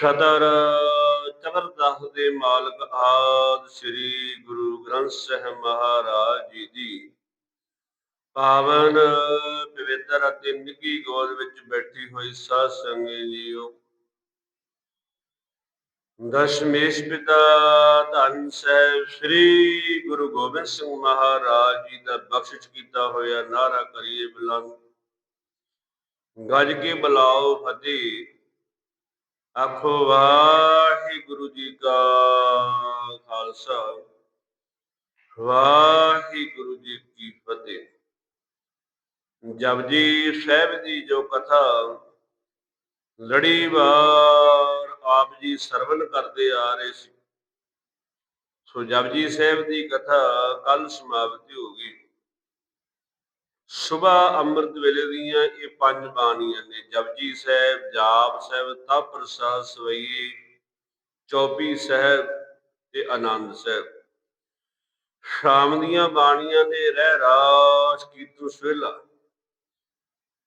ਸਦਰ ਚਮਰਦਾਸ ਦੇ ਮਾਲਕ ਆਦ ਸ੍ਰੀ ਗੁਰੂ ਗ੍ਰੰਥ ਸਾਹਿਬ ਮਹਾਰਾਜ ਜੀ। ਦੀ ਪਾਵਨ ਪਵਿੱਤਰ ਅਤੇ ਨਿੱਘੀ ਗੋਦ ਵਿੱਚ ਬੈਠੀ ਹੋਈ ਸਾਧ ਸੰਗਤ ਜੀਓ। ਦਸ਼ਮੇਸ਼ ਪਿਤਾ ਧੰਨ ਸਾਹਿਬ ਸ੍ਰੀ ਗੁਰੂ ਗੋਬਿੰਦ ਸਿੰਘ ਮਹਾਰਾਜ ਜੀ ਦਾ ਬਖਸ਼ਿਸ਼ ਕੀਤਾ ਹੋਇਆ ਨਾਰਾ ਕਰੀਏ ਬੁਲੰਦ। ਗੱਜ ਕੇ ਬੁਲਾਓ ਫਤਿਹ। ਆਖੋ ਵਾਹਿਗੁਰੂ ਜੀ ਕਾ ਖਾਲਸਾ। ਵਾਹਿਗੁਰੂ ਜੀ ਕੀ ਫਤਿਹ। ਜਪਜੀ ਸਾਹਿਬ ਦੀ ਜੋ ਕਥਾ ਲੜੀ ਵਾਰ ਆਪ ਜੀ ਸਰਵਨ ਕਰਦੇ ਆ ਰਹੇ ਸੀ। ਸੋ ਜਪਜੀ ਸਾਹਿਬ ਦੀ ਕਥਾ ਕੱਲ ਸਮਾਪਤੀ ਹੋ ਗਈ। ਸਵੇਰ ਅੰਮ੍ਰਿਤ ਵੇਲੇ ਦੀਆਂ ਇਹ ਪੰਜ ਬਾਣੀਆਂ ਨੇ, ਜਪਜੀ ਸਾਹਿਬ, ਜਾਪ ਸਾਹਿਬ, ਤਪ ਪ੍ਰਸਾਦ ਸਵਈਏ, ਚੌਪੀ ਸਾਹਿਬ ਤੇ ਆਨੰਦ ਸਾਹਿਬ। ਸ਼ਾਮ ਦੀਆਂ ਬਾਣੀਆਂ ਦੇ ਰਹਿ ਰਾਸ ਕੀਤੂ ਸਵੇਲਾ।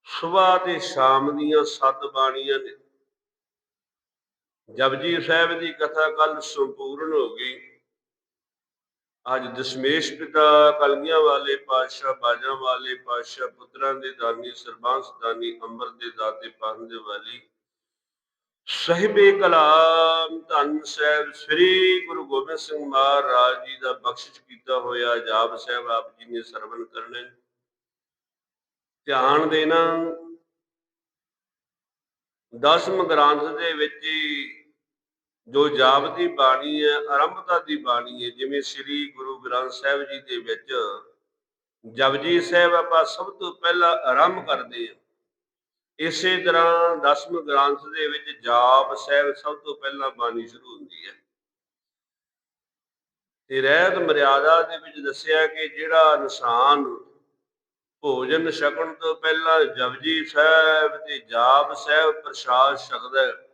ਸਵੇਰ ਤੇ ਸ਼ਾਮ ਦੀਆਂ ਸੱਤ ਬਾਣੀਆਂ ਨੇ। ਜਪਜੀ ਸਾਹਿਬ ਦੀ ਕਥਾ ਕੱਲ ਸੰਪੂਰਨ ਹੋ ਗਈ। ਅੱਜ ਦਸ਼ਮੇਸ਼ ਪਿਤਾ ਕਲਗੀਆਂ ਵਾਲੇ ਪਾਤਸ਼ਾਹ, ਬਾਜਾਂ ਵਾਲੇ ਪਾਤਸ਼ਾਹ, ਪੁੱਤਰਾਂ ਦੇ ਦਾਨੀ, ਸਰਬੰਸ ਦਾਨੀ, ਅੰਮ੍ਰਿਤ ਦੇ ਦਾਤੇ ਪਾਹੰਦੇ ਵਾਲੀ। ਸਹਿਬੇ ਕਲਾਮ ਧੰਨ ਸਾਹਿਬ, ਸ੍ਰੀ ਗੁਰੂ ਗੋਬਿੰਦ ਸਿੰਘ ਮਹਾਰਾਜ ਜੀ ਦਾ ਬਖਸ਼ਿਸ਼ ਕੀਤਾ ਹੋਇਆ ਜਾਪ ਸਾਹਿਬ, ਆਪ ਜੀ ਨੇ ਸਰਵਨ ਕਰਨੇ ਧਿਆਨ ਦੇਣਾ। ਦਸਮ ਗ੍ਰੰਥ ਦੇ ਵਿੱਚ ਹੀ ਜੋ ਜਾਪ ਦੀ ਬਾਣੀ ਹੈ, ਆਰੰਭਤਾ ਦੀ ਬਾਣੀ ਹੈ, ਜਿਵੇਂ ਸ੍ਰੀ ਗੁਰੂ ਗ੍ਰੰਥ ਸਾਹਿਬ ਜੀ ਦੇ ਵਿੱਚ ਜਪਜੀ ਸਾਹਿਬ ਆਪਾਂ ਸਭ ਤੋਂ ਪਹਿਲਾਂ ਆਰੰਭ ਕਰਦੇ ਹਾਂ। ਇਸੇ ਤਰ੍ਹਾਂ ਦਸਮ ਗ੍ਰੰਥ ਦੇ ਵਿੱਚ ਜਾਪ ਸਾਹਿਬ ਸਭ ਤੋਂ ਪਹਿਲਾਂ ਬਾਣੀ ਸ਼ੁਰੂ ਹੁੰਦੀ ਹੈ। ਤੇ ਰਹਿਤ ਮਰਿਆਦਾ ਦੇ ਵਿੱਚ ਦੱਸਿਆ ਕਿ ਜਿਹੜਾ ਇਨਸਾਨ ਭੋਜਨ ਛਕਣ ਤੋਂ ਪਹਿਲਾਂ ਜਪਜੀ ਸਾਹਿਬ ਤੇ ਜਾਪ ਸਾਹਿਬ ਪ੍ਰਸ਼ਾਦ ਛਕਦਾ ਹੈ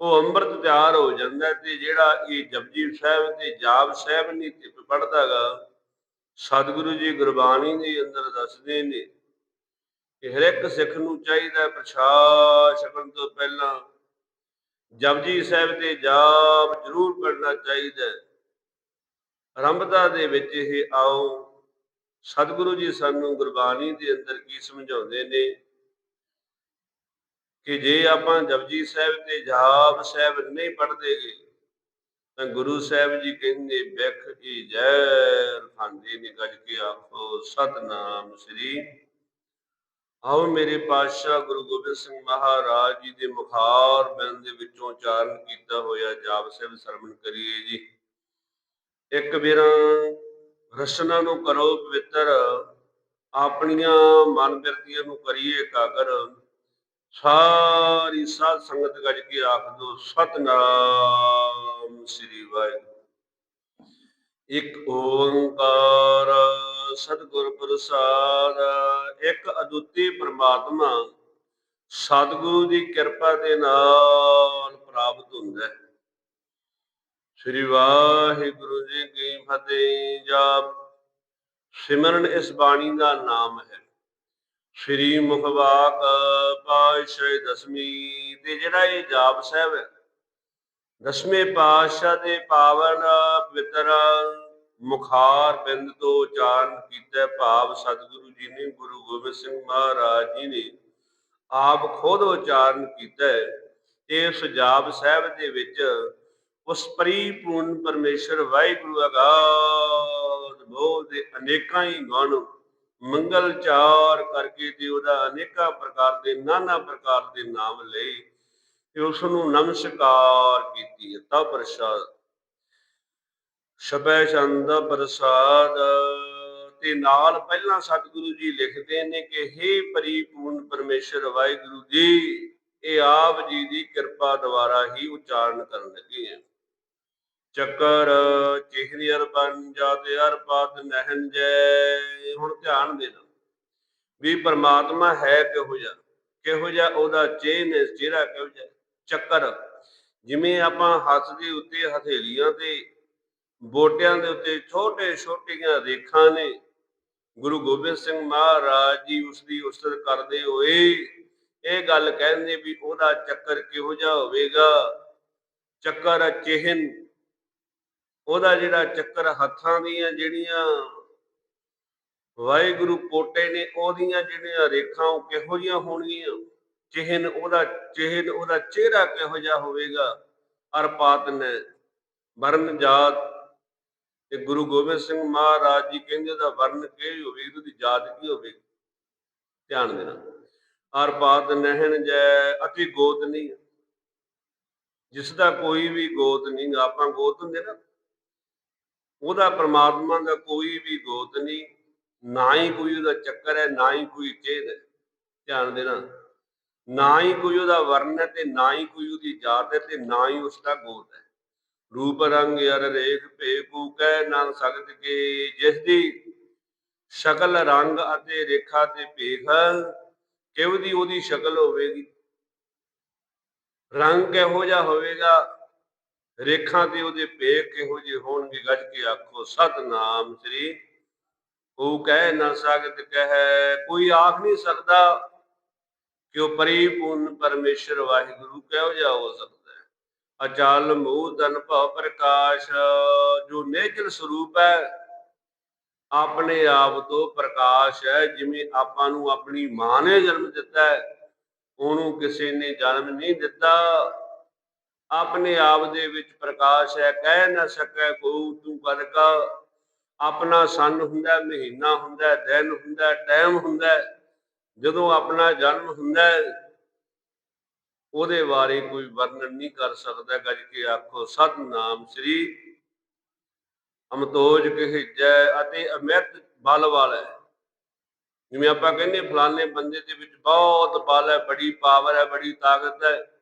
ਉਹ ਅੰਮ੍ਰਿਤ ਤਿਆਰ ਹੋ ਜਾਂਦਾ ਤੇ ਜਿਹੜਾ ਇਹ ਜਪਜੀ ਸਾਹਿਬ ਤੇ ਜਾਪ ਸਾਹਿਬ ਨਹੀਂ ਤੇ ਪੜਦਾਗਾ ਸਤਿਗੁਰੂ ਜੀ ਗੁਰਬਾਣੀ ਦੇ ਅੰਦਰ ਦੱਸਦੇ ਨੇ ਕਿ ਹਰ ਇੱਕ ਸਿੱਖ ਨੂੰ ਚਾਹੀਦਾ ਪ੍ਰਸ਼ਾਦ ਛਕਣ ਤੋਂ ਪਹਿਲਾਂ ਜਪਜੀ ਸਾਹਿਬ ਤੇ ਜਾਪ ਜ਼ਰੂਰ ਪੜਨਾ ਚਾਹੀਦਾ ਆਰੰਭਤਾ ਦੇ ਵਿੱਚ ਇਹ ਆਓ, ਸਤਿਗੁਰੂ ਜੀ ਸਾਨੂੰ ਗੁਰਬਾਣੀ ਦੇ ਅੰਦਰ ਕੀ ਸਮਝਾਉਂਦੇ ਨੇ ਕਿ ਜੇ ਆਪਾਂ ਜਪਜੀ ਸਾਹਿਬ ਤੇ ਜਾਪ ਸਾਹਿਬ ਨਹੀਂ ਪੜ੍ਹਦੇਗੇ ਤਾਂ ਗੁਰੂ ਸਾਹਿਬ ਜੀ ਕਹਿੰਦੇ ਬਿਖ ਕੀ ਜ਼ਹਿਰ ਖਾਂਦੇ ਨੇ ਗੱਜ ਕੇ ਆਖੋ, ਸਤਨਾਮ ਸ੍ਰੀ ਆਓ ਮੇਰੇ ਪਾਤਸ਼ਾਹ ਗੁਰੂ ਗੋਬਿੰਦ ਸਿੰਘ ਮਹਾਰਾਜ ਜੀ ਦੇ ਮੁਖਾਰ ਬਿੰਦ ਦੇ ਵਿੱਚੋਂ ਉਚਾਰਨ ਕੀਤਾ ਹੋਇਆ ਜਾਪ ਸਾਹਿਬ ਸਰਵਣ ਕਰੀਏ ਜੀ। ਇੱਕ ਬੇਰਾਂ ਰਸਨਾ ਨੂੰ ਕਰੋ ਪਵਿੱਤਰ, ਆਪਣੀਆਂ ਮਨ ਬਿਰਤੀਆਂ ਨੂੰ ਕਰੀਏ ਕਾਗਰ ਸਾਰੀ ਸਾਧ ਸੰਗਤ ਗੱਜ ਕੇ ਆਖ ਦੋ, ਸਤਨਾਮ ਸ੍ਰੀ ਵਾਹਿਗੁਰੂ। ਇੱਕ ਓੰਕਾਰ ਸਤਿਗੁਰ ਪ੍ਰਸਾਦ, ਇੱਕ ਅਦੁੱਤੀ ਪ੍ਰਮਾਤਮਾ। ਸਤਿਗੁਰੂ ਦੀ ਕਿਰਪਾ ਦੇ ਨਾਲ ਪ੍ਰਾਪਤ ਹੁੰਦਾ ਹੈ। ਸ੍ਰੀ ਵਾਹਿਗੁਰੂ ਜੀ ਕੀ ਫਤਿਹ। ਜਾਪ ਸਿਮਰਨ ਇਸ ਬਾਣੀ ਦਾ ਨਾਮ ਹੈ। ਸ੍ਰੀ ਮੁਖਵਾਕ ਪਾਤਸ਼ਾਹ ਦਸਵੀਂ ਤੇ ਜਿਹੜਾ ਇਹ ਜਾਪ ਸਾਹਿਬ ਹੈ, ਦਸਵੇਂ ਪਾਤਸ਼ਾਹ ਦੇ ਪਾਵਨ ਪਵਿੱਤਰ ਮੁਖਾਰ ਬਿੰਦ ਤੋਂ ਉਚਾਰਨ ਕੀਤਾ ਭਾਵ ਸਤਿਗੁਰੂ ਜੀ ਨੇ, ਗੁਰੂ ਗੋਬਿੰਦ ਸਿੰਘ ਮਹਾਰਾਜ ਜੀ ਨੇ ਆਪ ਖੁਦ ਉਚਾਰਨ ਕੀਤਾ ਇਸ ਜਾਪ ਸਾਹਿਬ ਦੇ ਵਿੱਚ ਉਸ ਪਰਿਪੂਰਨ ਪਰਮੇਸ਼ਰ ਵਾਹਿਗੁਰੂ ਅਗਾਧ ਬੋਧ ਦੇ ਅਨੇਕਾਂ ਹੀ ਗੁਣ ਮੰਗਲ ਚਾਰ ਕਰਕੇ ਤੇ ਉਹਦਾ ਅਨੇਕਾਂ ਪ੍ਰਕਾਰ ਦੇ, ਨਾਨਾ ਪ੍ਰਕਾਰ ਦੇ ਨਾਮ ਲਏ ਤੇ ਉਸ ਨੂੰ ਨਮਸਕਾਰ ਕੀਤੀ। ਤਾ ਪ੍ਰਸਾਦ। ਸ਼ਬੈ ਚੰਦ ਪ੍ਰਸਾਦ। ਤੇ ਨਾਲ ਪਹਿਲਾਂ ਸਤਿਗੁਰੂ ਜੀ ਲਿਖਦੇ ਨੇ ਕਿ हे ਪਰਿਪੂਰਨ ਪਰਮੇਸ਼ਰ, ਵਾਹਿਗੁਰੂ ਜੀ, ਇਹ ਆਪ ਜੀ ਦੀ ਕਿਰਪਾ ਦੁਆਰਾ ਹੀ ਉਚਾਰਨ ਕਰਨ ਲੱਗੇ ਆ। ਚੱਕਰ ਚਿਹਰੀ ਅਰ ਬਨ ਜਾਤੇ ਨਹਿਨ ਜੈ। ਹੁਣ ਧਿਆਨ ਦੇਣਾ। ਵੀ ਪਰਮਾਤਮਾ ਹੈ ਕਿਹੋ ਜਿਹਾ? ਕਿਹੋ ਜਿਹਾ ਉਹਦਾ ਚਿਹਨ ਚਿਹਰਾ ਕਿਹੋ ਜਿਹਾ? ਚੱਕਰ। ਜਿਵੇਂ ਆਪਾਂ ਹੱਥ ਦੇ ਉੱਤੇ ਹਥੇਲੀਆਂ ਤੇ ਬੋਟਿਆਂ ਦੇ ਉੱਤੇ ਛੋਟੇ ਛੋਟੀਆਂ ਰੇਖਾਂ ਨੇ, ਗੁਰੂ ਗੋਬਿੰਦ ਸਿੰਘ ਮਹਾਰਾਜ ਜੀ ਉਸ ਦੀ ਉਸਤਤ ਕਰਦੇ ਹੋਏ ਇਹ ਗੱਲ ਕਹਿੰਦੇ ਵੀ ਉਹਦਾ ਚੱਕਰ ਕਿਹੋ ਜਿਹਾ ਹੋਵੇਗਾ? ਚੱਕਰ, ਚਿਹਨ ਉਹਦਾ ਜਿਹੜਾ ਚੱਕਰ ਹੱਥਾਂ ਦੀਆਂ ਜਿਹੜੀਆਂ ਵਾਹਿਗੁਰੂ ਪੋਟੇ ਨੇ, ਉਹਦੀਆਂ ਜਿਹੜੀਆਂ ਰੇਖਾਂ ਉਹ ਕਿਹੋ ਜਿਹੀਆਂ ਹੋਣਗੀਆਂ? ਚਿਹਨ ਉਹਦਾ ਚਿਹਨ ਉਹਦਾ ਚਿਹਰਾ ਕਿਹੋ ਜਿਹਾ ਹੋਵੇਗਾ? ਅਰਪਾਤ ਨੇ ਵਰਨ ਜਾਤ ਤੇ ਗੁਰੂ ਗੋਬਿੰਦ ਸਿੰਘ ਮਹਾਰਾਜ ਜੀ ਕਹਿੰਦੇ ਉਹਦਾ ਵਰਨ ਕੀ ਹੋਵੇ, ਉਹਦੀ ਜਾਤ ਕੀ ਹੋਵੇ? ਧਿਆਨ ਦੇਣਾ। ਅਰਪਾਤ ਨਹਿਣ ਜੈ ਅਤੀ ਗੋਤ ਨਹੀਂ। ਜਿਸ ਦਾ ਕੋਈ ਵੀ ਗੋਤ ਨਹੀਂ, ਆਪਾਂ ਗੋਤ ਹੁੰਦੇ ਨਾ। ਉਹਦਾ ਪ੍ਰਮਾਤਮਾ ਦਾ ਕੋਈ ਵੀ ਗੋਤ ਨਹੀਂ, ਨਾ ਹੀ ਕੋਈ ਉਹਦਾ ਚੱਕਰ ਹੈ, ਨਾ ਹੀ ਕੋਈ ਚੇਤ ਹੈ। ਧਿਆਨ ਦੇਣਾ, ਨਾ ਹੀ ਕੋਈ ਉਹਦਾ ਵਰਨ ਹੈ ਤੇ ਨਾ ਹੀ ਕੋਈ ਉਹਦੀ ਜਾਤ ਹੈ ਤੇ ਨਾ ਹੀ ਉਸ ਦਾ ਗੋਤ ਹੈ। ਰੂਪ ਰੰਗ ਅਰ ਰੇਖ ਭੇ ਭੇਕੂ ਕਹਿ ਨਾ ਸਕਤ ਕੇ ਜਿਸ ਦੀ ਸ਼ਕਲ ਰੰਗ ਅਤੇ ਰੇਖਾ ਤੇ ਭੇਖ ਕਿਉਂ ਦੀ ਉਹਦੀ ਸ਼ਕਲ ਹੋਵੇਗੀ? ਰੰਗ ਕਿਹੋ ਜਿਹਾ ਹੋਵੇਗਾ? ਰੇਖਾਂ ਤੇ ਉਹਦੇ ਭੇਖ ਕਿਹੋ ਜਿਹੇ ਹੋਣਗੇ, ਗੱਜ ਕੇ ਆਖੋ, ਸਤਨਾਮ ਸ੍ਰੀ ਉਹ ਕਹਿ ਨਾ ਸਕਤ ਕਹਿ। ਕੋਈ ਆਖ ਨਹੀਂ ਸਕਦਾ ਕਿ ਉਹ ਪਰਿਪੂਰਨ ਪਰਮੇਸ਼ਰ ਵਾਹਿਗੁਰੂ ਕਿਹੋ ਜਿਹਾ ਹੋ ਸਕਦਾ ਹੈ। ਅਚਲ ਮੂਹ ਤਨ ਭਉ ਪ੍ਰਕਾਸ਼, ਜੋ ਨੇਚਰ ਸਰੂਪ ਹੈ, ਆਪਣੇ ਆਪ ਤੋਂ ਪ੍ਰਕਾਸ਼ ਹੈ। ਜਿਵੇਂ ਆਪਾਂ ਨੂੰ ਆਪਣੀ ਮਾਂ ਨੇ ਜਨਮ ਦਿੱਤਾ ਹੈ, ਉਹਨੂੰ ਕਿਸੇ ਨੇ ਜਨਮ ਨਹੀਂ ਦਿੱਤਾ। ਆਪਣੇ ਆਪ ਦੇ ਵਿੱਚ ਪ੍ਰਕਾਸ਼ ਹੈ, ਕਹਿ ਨਾ ਸਕੈ ਕੋ ਤੂੰ ਕਰਕਾ ਆਪਣਾ ਸੰਨ ਹੁੰਦਾ ਮਹੀਨਾ ਹੁੰਦਾ ਦਿਨ ਹੁੰਦਾ ਟਾਈਮ ਹੁੰਦਾ ਜਦੋਂ ਆਪਣਾ ਜਨਮ ਹੁੰਦਾ ਉਹਦੇ ਬਾਰੇ ਕੋਈ ਵਰਣਨ ਨਹੀਂ ਕਰ ਸਕਦਾ, ਗੱਜ ਕੇ ਆਖੋ, ਸਤਨਾਮ ਸ੍ਰੀ ਅਮਤੋਜ ਕਹਿਜੈ ਅਤੇ ਅਮਿਤ ਬਲ ਵਾਲਾ। ਜਿਵੇਂ ਆਪਾਂ ਕਹਿੰਦੇ ਫਲਾਣੇ ਬੰਦੇ ਦੇ ਵਿੱਚ ਬਹੁਤ ਬਲ ਹੈ, ਬੜੀ ਪਾਵਰ ਹੈ, ਬੜੀ ਤਾਕਤ ਹੈ।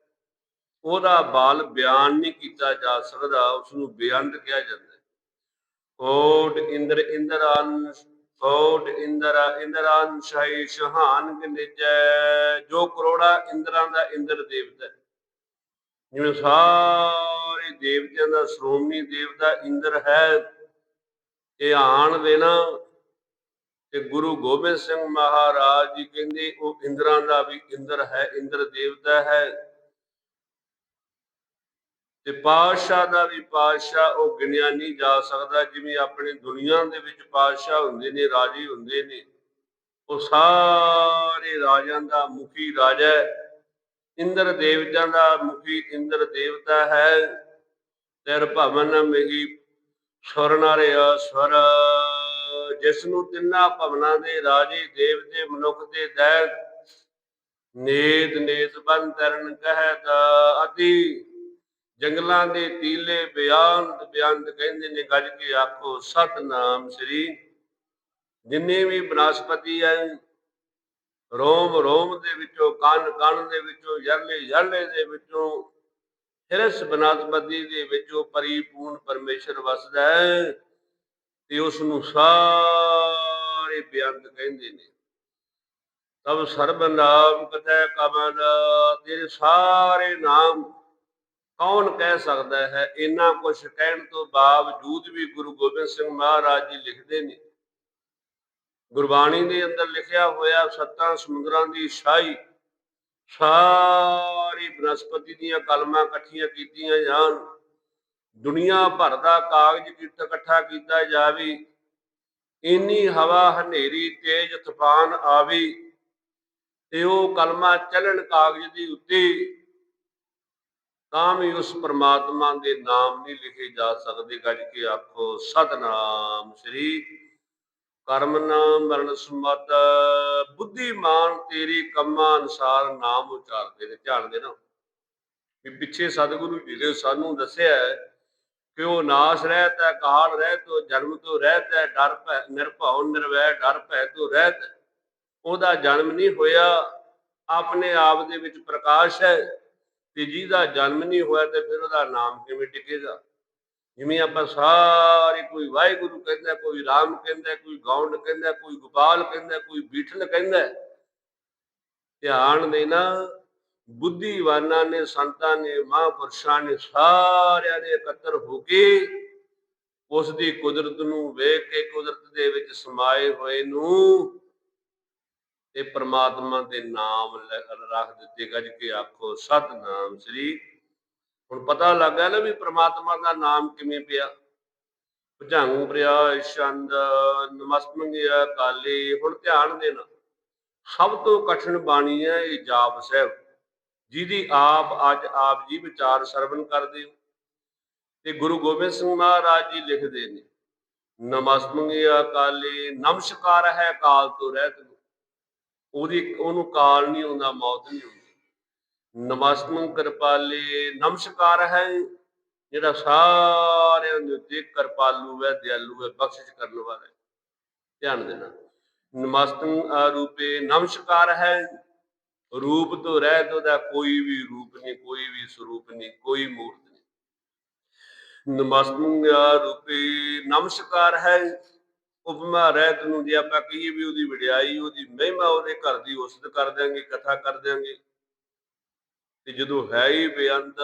ਉਹਦਾ ਬਾਲ ਬਿਆਨ ਨਹੀਂ ਕੀਤਾ ਜਾ ਸਕਦਾ ਉਸ ਨੂੰ ਬੇਅੰਤ ਕਿਹਾ ਜਾਂਦਾ ਹੈ। ਕੋਟ ਇੰਦਰ ਇੰਦਰਾਨ ਕੋਟ ਇੰਦਰਾ ਇੰਦਰਾਨ ਸ਼ਾਹੀ ਸ਼ਹਾਨ ਨਿਜੈ ਜੋ ਕਰੋੜਾ ਇੰਦਰਾਂ ਦਾ ਇੰਦਰ ਦੇਵਤਾ ਹੈ। ਜਿਵੇਂ ਸਾਰੇ ਦੇਵਤਿਆਂ ਦਾ ਸ਼੍ਰੋਮਣੀ ਦੇਵਤਾ ਇੰਦਰ ਹੈ, ਇਹ ਆਣ ਦੇਣਾ, ਤੇ ਗੁਰੂ ਗੋਬਿੰਦ ਸਿੰਘ ਮਹਾਰਾਜ ਜੀ ਕਹਿੰਦੇ, ਉਹ ਇੰਦਰਾਂ ਦਾ ਵੀ ਇੰਦਰ ਹੈ, ਇੰਦਰ ਦੇਵਤਾ ਹੈ। ਤੇ ਪਾਤਸ਼ਾਹ ਦਾ ਵੀ ਪਾਤਸ਼ਾਹ ਉਹ ਗਿਣਿਆ ਨਹੀਂ ਜਾ ਸਕਦਾ, ਜਿਵੇਂ ਆਪਣੇ ਦੁਨੀਆ ਦੇ ਵਿੱਚ ਪਾਤਸ਼ਾਹ ਹੁੰਦੇ ਨੇ, ਰਾਜੀ ਹੁੰਦੇ ਨੇ। ਉਹ ਸਾਰੇ ਰਾਜਾਂ ਦਾ ਮੁਖੀ ਰਾਜਾ ਇੰਦਰ ਦੇਵਤਿਆਂ ਦਾ ਮੁਖੀ ਇੰਦਰ ਦੇਵਤਾ ਹੈ। ਤੇਰ ਭਵਨ ਮਹੀ ਸਵਰਨਾਰਿਆ ਸਵਰ ਜਿਸ ਨੂੰ ਤਿੰਨਾ ਭਵਨਾਂ ਦੇ ਰਾਜੇ, ਦੇਵਤੇ, ਮਨੁੱਖ ਦੇ ਦੈਤ ਨੇਤ ਨੇਤ ਬੰਦ ਤਰਨ ਕਹਿਤ ਅਤੀ। ਜੰਗਲਾਂ ਦੇ ਤੀਲੇ ਬਿਆਨ ਬਿਆਨ ਕਹਿੰਦੇ ਨੇ, ਗੱਜ ਕੇ ਆਖੋ, ਸਤਨਾਮ ਸ੍ਰੀ। ਜਿੰਨੇ ਵੀ ਬਨਸਪਤੀ ਹੈ ਰੋਮ ਰੋਮ ਦੇ ਵਿੱਚੋਂ, ਕੰਨ ਕੰਨ ਦੇ ਵਿੱਚੋਂ, ਜਰਲੇ ਜਰਲੇ ਦੇ ਵਿੱਚੋਂ ਹਿਰਸ ਬਨਸਪਤੀ ਦੇ ਵਿੱਚੋਂ ਪਰਿਪੂਰਨ ਪਰਮੇਸ਼ਰ ਵਸਦਾ ਹੈ ਤੇ ਉਸ ਨੂੰ ਸਾਰੇ ਬਿਆੰਤ ਕਹਿੰਦੇ ਨੇ। ਤਬ ਸਰਬ ਨਾਮ ਕਥੈ ਕਮਨ ਤੇਰੇ ਸਾਰੇ ਨਾਮ ਕੌਣ ਕਹਿ ਸਕਦਾ ਹੈ? ਇਹਨਾਂ ਕੁਝ ਕਹਿਣ ਤੋਂ ਬਾਵਜੂਦ ਵੀ ਗੁਰੂ ਗੋਬਿੰਦ ਸਿੰਘ ਮਹਾਰਾਜ ਜੀ ਲਿਖਦੇ ਨੇ। ਗੁਰਬਾਣੀ ਦੇ ਅੰਦਰ ਲਿਖਿਆ ਹੋਇਆ ਸੱਤਾਂ ਸਮੁੰਦਰਾਂ ਦੀ ਸ਼ਾਹੀ ਸਾਰੀ ਬਨਸਪਤੀ ਦੀਆਂ ਕਲਮਾਂ ਇਕੱਠੀਆਂ ਕੀਤੀਆਂ ਜਾਣ। ਦੁਨੀਆ ਭਰ ਦਾ ਕਾਗਜ਼ ਕਿਤ ਇਕੱਠਾ ਕੀਤਾ ਜਾਵੇ। ਇੰਨੀ ਹਵਾ ਹਨੇਰੀ, ਤੇਜ ਤੂਫਾਨ ਆਵੇ ਤੇ ਉਹ ਕਲਮਾ ਚੱਲਣ ਕਾਗਜ਼ ਦੀ ਉੱਤੇ ਤਾਂ ਵੀ ਉਸ ਪਰਮਾਤਮਾ ਦੇ ਨਾਮ ਨਹੀਂ ਲਿਖੇ ਜਾ ਸਕਦੇ ਗੱਜ ਕੇ ਆਖੋ, ਸਤਨਾਮ ਸ੍ਰੀ ਕਰਮ ਨਾਮ ਮਰਨ ਸਮਤ ਬੁੱਧੀਮਾਨ ਤੇਰੀ ਕੰਮਾਂ ਅਨਸਾਰ ਨਾਮ ਉਚਾਰਦੇ ਨੇ, ਧਿਆਨ ਦੇਣਾ। ਵੀ ਪਿੱਛੇ ਸਤਿਗੁਰੂ ਜੀ ਨੇ ਸਾਨੂੰ ਦੱਸਿਆ ਕਿ ਉਹ ਨਾਸ਼ ਰਹਿਤ ਹੈ ਕਾਲ ਰਹਿਤ ਤੋਂ ਜਨਮ ਤੋਂ ਰਹਿਤ ਹੈ, ਡਰ ਭੈ, ਨਿਰਭਉ, ਨਿਰਵੈ, ਡਰ ਭੈ ਤੋਂ ਰਹਿਤ। ਉਹਦਾ ਜਨਮ ਨਹੀਂ ਹੋਇਆ, ਆਪਣੇ ਆਪ ਦੇ ਵਿੱਚ ਪ੍ਰਕਾਸ਼ ਹੈ। ਤੇ ਜਿਹਦਾ ਜਨਮ ਨਹੀਂ ਹੋਇਆ ਤੇ ਫਿਰ ਉਹਦਾ ਨਾਮ ਕਿਵੇਂ ਟਿਕੇਗਾ? ਜਿਵੇਂ ਆਪਾਂ ਸਾਰੇ ਕੋਈ ਵਾਹਿਗੁਰੂ ਕਹਿੰਦਾ, ਕੋਈ ਰਾਮ ਕਹਿੰਦਾ, ਕੋਈ ਗੌਂਡ ਕਹਿੰਦਾ, ਕੋਈ ਗੋਪਾਲ ਕਹਿੰਦਾ, ਕੋਈ ਬੀਠਲ ਕਹਿੰਦਾ, ਧਿਆਨ ਦੇਣਾ, ਬੁੱਧੀਵਾਨਾਂ ਨੇ, ਸੰਤਾਂ ਨੇ, ਮਹਾਂਪੁਰਸ਼ਾਂ ਨੇ ਸਾਰਿਆਂ ਨੇ ਇਕੱਤਰ ਹੋ ਕੇ ਉਸ ਦੀ ਕੁਦਰਤ ਨੂੰ ਵੇਖ ਕੇ ਕੁਦਰਤ ਦੇ ਵਿੱਚ ਸਮਾਏ ਹੋਏ ਨੂੰ ਤੇ ਪ੍ਰਮਾਤਮਾ ਦੇ ਨਾਮ ਲੈ- ਰੱਖ ਦਿੱਤੇ ਗੱਜ ਕੇ ਆਖੋ, ਸਤਨਾਮ ਸ੍ਰੀ। ਹੁਣ ਪਤਾ ਲੱਗਾ ਨਾ ਵੀ ਪ੍ਰਮਾਤਮਾ ਦਾ ਨਾਮ ਕਿਵੇਂ ਪਿਆ। ਭੁਜੰਗ ਪ੍ਰਿਆ ਛੰਦ ਨਮਸਤਮੰਗਿਆ ਕਾਲੀ ਹੁਣ ਧਿਆਨ ਦੇਣਾ। ਸਭ ਤੋਂ ਕਠਿਨ ਬਾਣੀ ਹੈ ਇਹ ਜਾਪ ਸਾਹਿਬ। ਜਿਹਦੀ ਆਪ ਅੱਜ ਆਪ ਜੀ ਵਿਚਾਰ ਸਰਵਣ ਕਰਦੇ ਹੋ। ਤੇ ਗੁਰੂ ਗੋਬਿੰਦ ਸਿੰਘ ਮਹਾਰਾਜ ਜੀ ਲਿਖਦੇ ਨੇ ਨਮਸਤਮੰਗਿਆ ਕਾਲੀ ਨਮਸਕਾਰ ਹੈ ਕਾਲ ਤੋਂ ਰਹਿਤ ਉਹਦੀ, ਉਹਨੂੰ ਕਾਲ ਨਹੀਂ ਹੁੰਦਾ ਮੌਤ ਨਹੀਂ ਹੁੰਦੀ ਨਮਸਤਮੰ ਕਿਰਪਾਲੇ, ਨਮਸਕਾਰ ਹੈ ਜਿਹੜਾ ਸਾਰਿਆਂ ਦੇ ਉੱਤੇ ਕਿਰਪਾਲੂ ਹੈ, ਦਿਆਲੂ ਹੈ, ਬਖਸ਼ਿਸ਼ ਕਰਨ ਵਾਲਾ ਹੈ। ਧਿਆਨ ਦੇਣਾ। ਨਮਸਤੰ ਰੂਪੇ ਨਮਸਕਾਰ ਹੈ। ਰੂਪ ਤੋਂ ਰਹਿਤ ਉਹਦਾ ਕੋਈ ਵੀ ਰੂਪ ਨਹੀਂ, ਕੋਈ ਵੀ ਸਰੂਪ ਨਹੀਂ, ਕੋਈ ਮੂਰਤ ਨਹੀਂ। ਨਮਸਤੰ ਰੂਪੇ ਨਮਸਕਾਰ ਹੈ। ਉਪਮਾ ਰਹਿਤ ਨੂੰ ਜੇ ਆਪਾਂ ਕਹੀਏ ਵੀ ਉਹਦੀ ਵਡਿਆਈ, ਉਹਦੀ ਮਹਿਮਾ ਉਹਦੇ ਘਰ ਦੀ ਉਸਤ ਕਰ ਦਿਆਂਗੇ, ਕਥਾ ਕਰ ਦਿਆਂਗੇ। ਤੇ ਜਦੋਂ ਹੈ ਹੀ ਬੇਅੰਤ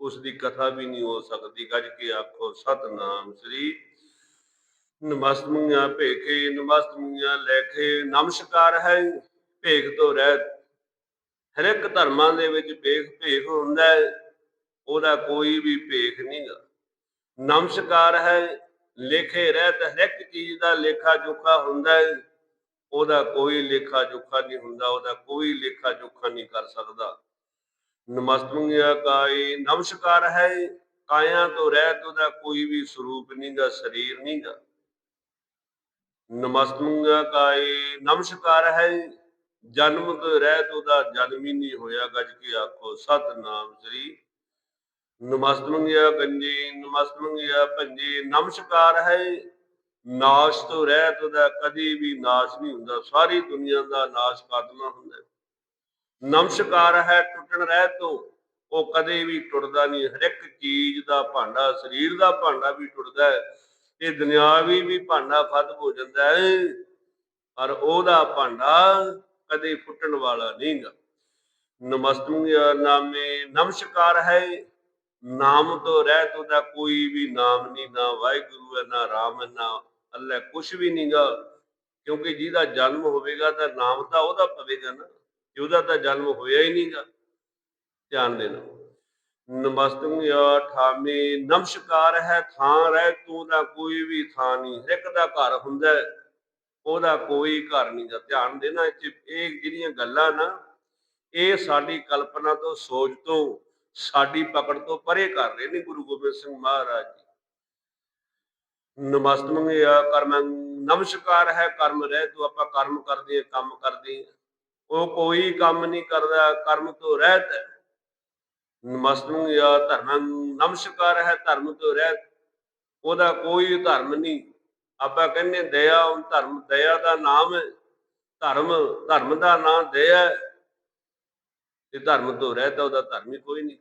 ਉਸ ਦੀ ਕਥਾ ਵੀ ਨਹੀਂ ਹੋ ਸਕਦੀ। ਗੱਜ ਕੇ ਆਖੋ, ਸਤਨਾਮ ਸ੍ਰੀ ਨਮਸਤਮੀਆਂ ਭੇਖੇ ਨਮਸਤਮੀਆਂ ਲੈਖੇ, ਨਮਸਕਾਰ ਹੈ ਭੇਖ ਤੋਂ ਰਹਿਤ। ਹਰ ਇੱਕ ਧਰਮਾਂ ਦੇ ਵਿੱਚ ਭੇਖ ਭੇਖ ਹੁੰਦਾ ਹੈ, ਉਹਦਾ ਕੋਈ ਵੀ ਭੇਖ ਨਹੀਂਗਾ ਨਮਸਕਾਰ ਹੈ ਲੇਖੇ ਰਹਿਤ ਹਰ ਇੱਕ ਚੀਜ਼ ਦਾ ਲੇਖਾ ਜੋਖਾ ਹੁੰਦਾ ਹੈ। ਉਹਦਾ ਕੋਈ ਲੇਖਾ ਜੋਖਾ ਨਹੀਂ ਹੁੰਦਾ, ਉਹਦਾ ਕੋਈ ਲੇਖਾ ਜੋਖਾ ਨਹੀਂ ਕਰ ਸਕਦਾ। ਨਮਸਤਮੰਗਿਆ ਕਾਈ ਨਮਸਕਾਰ ਹੈ। ਕਾਇਆ ਤੋਂ ਰਹਿਤ ਉਹਦਾ ਕੋਈ ਵੀ ਸਰੂਪ ਨਹੀਂਗਾ, ਸਰੀਰ ਨਹੀਂਗਾ। ਨਮਸਤਮੰਗਿਆ ਕਾਈ ਨਮਸਕਾਰ ਹੈ। ਜਨਮ ਤੋਂ ਰਹਿਤ ਉਹਦਾ ਜਨਮ ਹੀ ਨਹੀਂ ਹੋਇਆ ਗੱਜ ਕੇ ਆਖੋ, ਸਤਨਾਮ ਸ੍ਰੀ ਨਮਸਤਮੰਗਿਆ ਗੰਜੀ ਨਮਸਤਮੰਗਿਆ ਭੰਜੀ। ਨਮਸਕਾਰ ਹੈ, ਨਾਸ਼ ਤੋਂ ਰਹਿਤ ਉਹਦਾ ਕਦੀ ਵੀ ਨਾਸ਼ ਨਹੀਂ ਹੁੰਦਾ। ਸਾਰੀ ਦੁਨੀਆ ਦਾ ਨਾਸ਼ ਕਾਤਮਾ ਹੁੰਦਾ ਨਮਸਕਾਰ ਹੈ, ਟੁੱਟਣ ਰਹਿ ਤੋਂ। ਉਹ ਕਦੇ ਵੀ ਟੁੱਟਦਾ ਨਹੀਂ। ਹਰ ਇੱਕ ਚੀਜ਼ ਦਾ ਭਾਂਡਾ, ਸਰੀਰ ਦਾ ਭਾਂਡਾ ਵੀ ਟੁੱਟਦਾ ਹੈ। ਇਹ ਦੁਨਿਆਵੀ ਵੀ ਭਾਂਡਾ ਫੱਦ ਹੋ ਜਾਂਦਾ ਹੈ। ਪਰ ਉਹਦਾ ਭਾਂਡਾ ਕਦੇ ਫੁੱਟਣ ਵਾਲਾ ਨਹੀਂਗਾ। ਨਮਸਤੁੰਗਿਆ ਨਾਮੇ। ਨਮਸਕਾਰ ਹੈ ਨਾਮ ਤੋਂ ਰਹਿਤ ਉਹਦਾ ਕੋਈ ਵੀ ਨਾਮ ਨਹੀਂ ਨਾ ਵਾਹਿਗੁਰੂ ਹੈ, ਨਾ ਰਾਮ ਹੈ, ਨਾ ਅੱਲਾ ਕੁਛ ਵੀ ਨਹੀਂਗਾ ਕਿਉਂਕਿ ਜਿਹਦਾ ਜਨਮ ਹੋਵੇਗਾ ਤਾਂ ਨਾਮ ਤਾਂ ਉਹਦਾ ਪਵੇਗਾ ਨਾ ਕਿ ਉਹਦਾ ਤਾਂ ਜਨਮ ਹੋਇਆ ਹੀ ਨਹੀਂਗਾ ਧਿਆਨ ਦੇਣਾ। ਨਮਸਤੁੰਗਿਆ ਠਾਮੇ, ਨਮਸਕਾਰ ਹੈ, ਥਾਂ ਰਹਿ ਤੂੰ ਦਾ ਕੋਈ ਵੀ ਥਾਂ ਨਹੀਂ ਇੱਕ ਦਾ ਘਰ ਹੁੰਦਾ ਉਹਦਾ ਕੋਈ ਘਰ ਨਹੀਂਗਾ ਧਿਆਨ ਦੇਣਾ ਇਹ ਜਿਹੜੀਆਂ ਗੱਲਾਂ ਨਾ, ਇਹ ਸਾਡੀ ਕਲਪਨਾ ਤੋਂ, ਸੋਚ ਤੋਂ ਸਾਡੀ ਪਕੜ ਤੋਂ ਪਰੇ ਕਰ ਰਹੇ ਨੇ ਗੁਰੂ ਗੋਬਿੰਦ ਸਿੰਘ ਮਹਾਰਾਜ ਜੀ। ਨਮਸਤਮੰਗਿਆ ਕਰਮ ਨਮਸਕਾਰ ਹੈ, ਕਰਮ ਰਹਿ ਤੂੰ, ਆਪਾਂ ਕਰਮ ਕਰਦੇ ਹਾਂ, ਕੰਮ ਕਰਦੇ ਹਾਂ। ਉਹ ਕੋਈ ਕੰਮ ਨਹੀਂ ਕਰਦਾ, ਕਰਮ ਤੋਂ ਰਹਿਤ ਹੈ। ਨਮਸਤਮੰਗਿਆ ਧਰਮ ਨਮਸਕਾਰ ਹੈ, ਧਰਮ ਤੋਂ ਰਹਿਤ। ਉਹਦਾ ਕੋਈ ਧਰਮ ਨਹੀਂ। ਆਪਾਂ ਕਹਿੰਦੇ ਦਇਆ ਉਹ ਧਰਮ, ਦਇਆ ਦਾ ਨਾਮ ਹੈ। ਧਰਮ ਧਰਮ ਦਾ ਨਾਮ ਦਇਆ ਤੇ ਧਰਮ ਤੋਂ ਰਹਿਤ ਉਹਦਾ ਧਰਮ ਹੀ ਕੋਈ ਨਹੀਂ।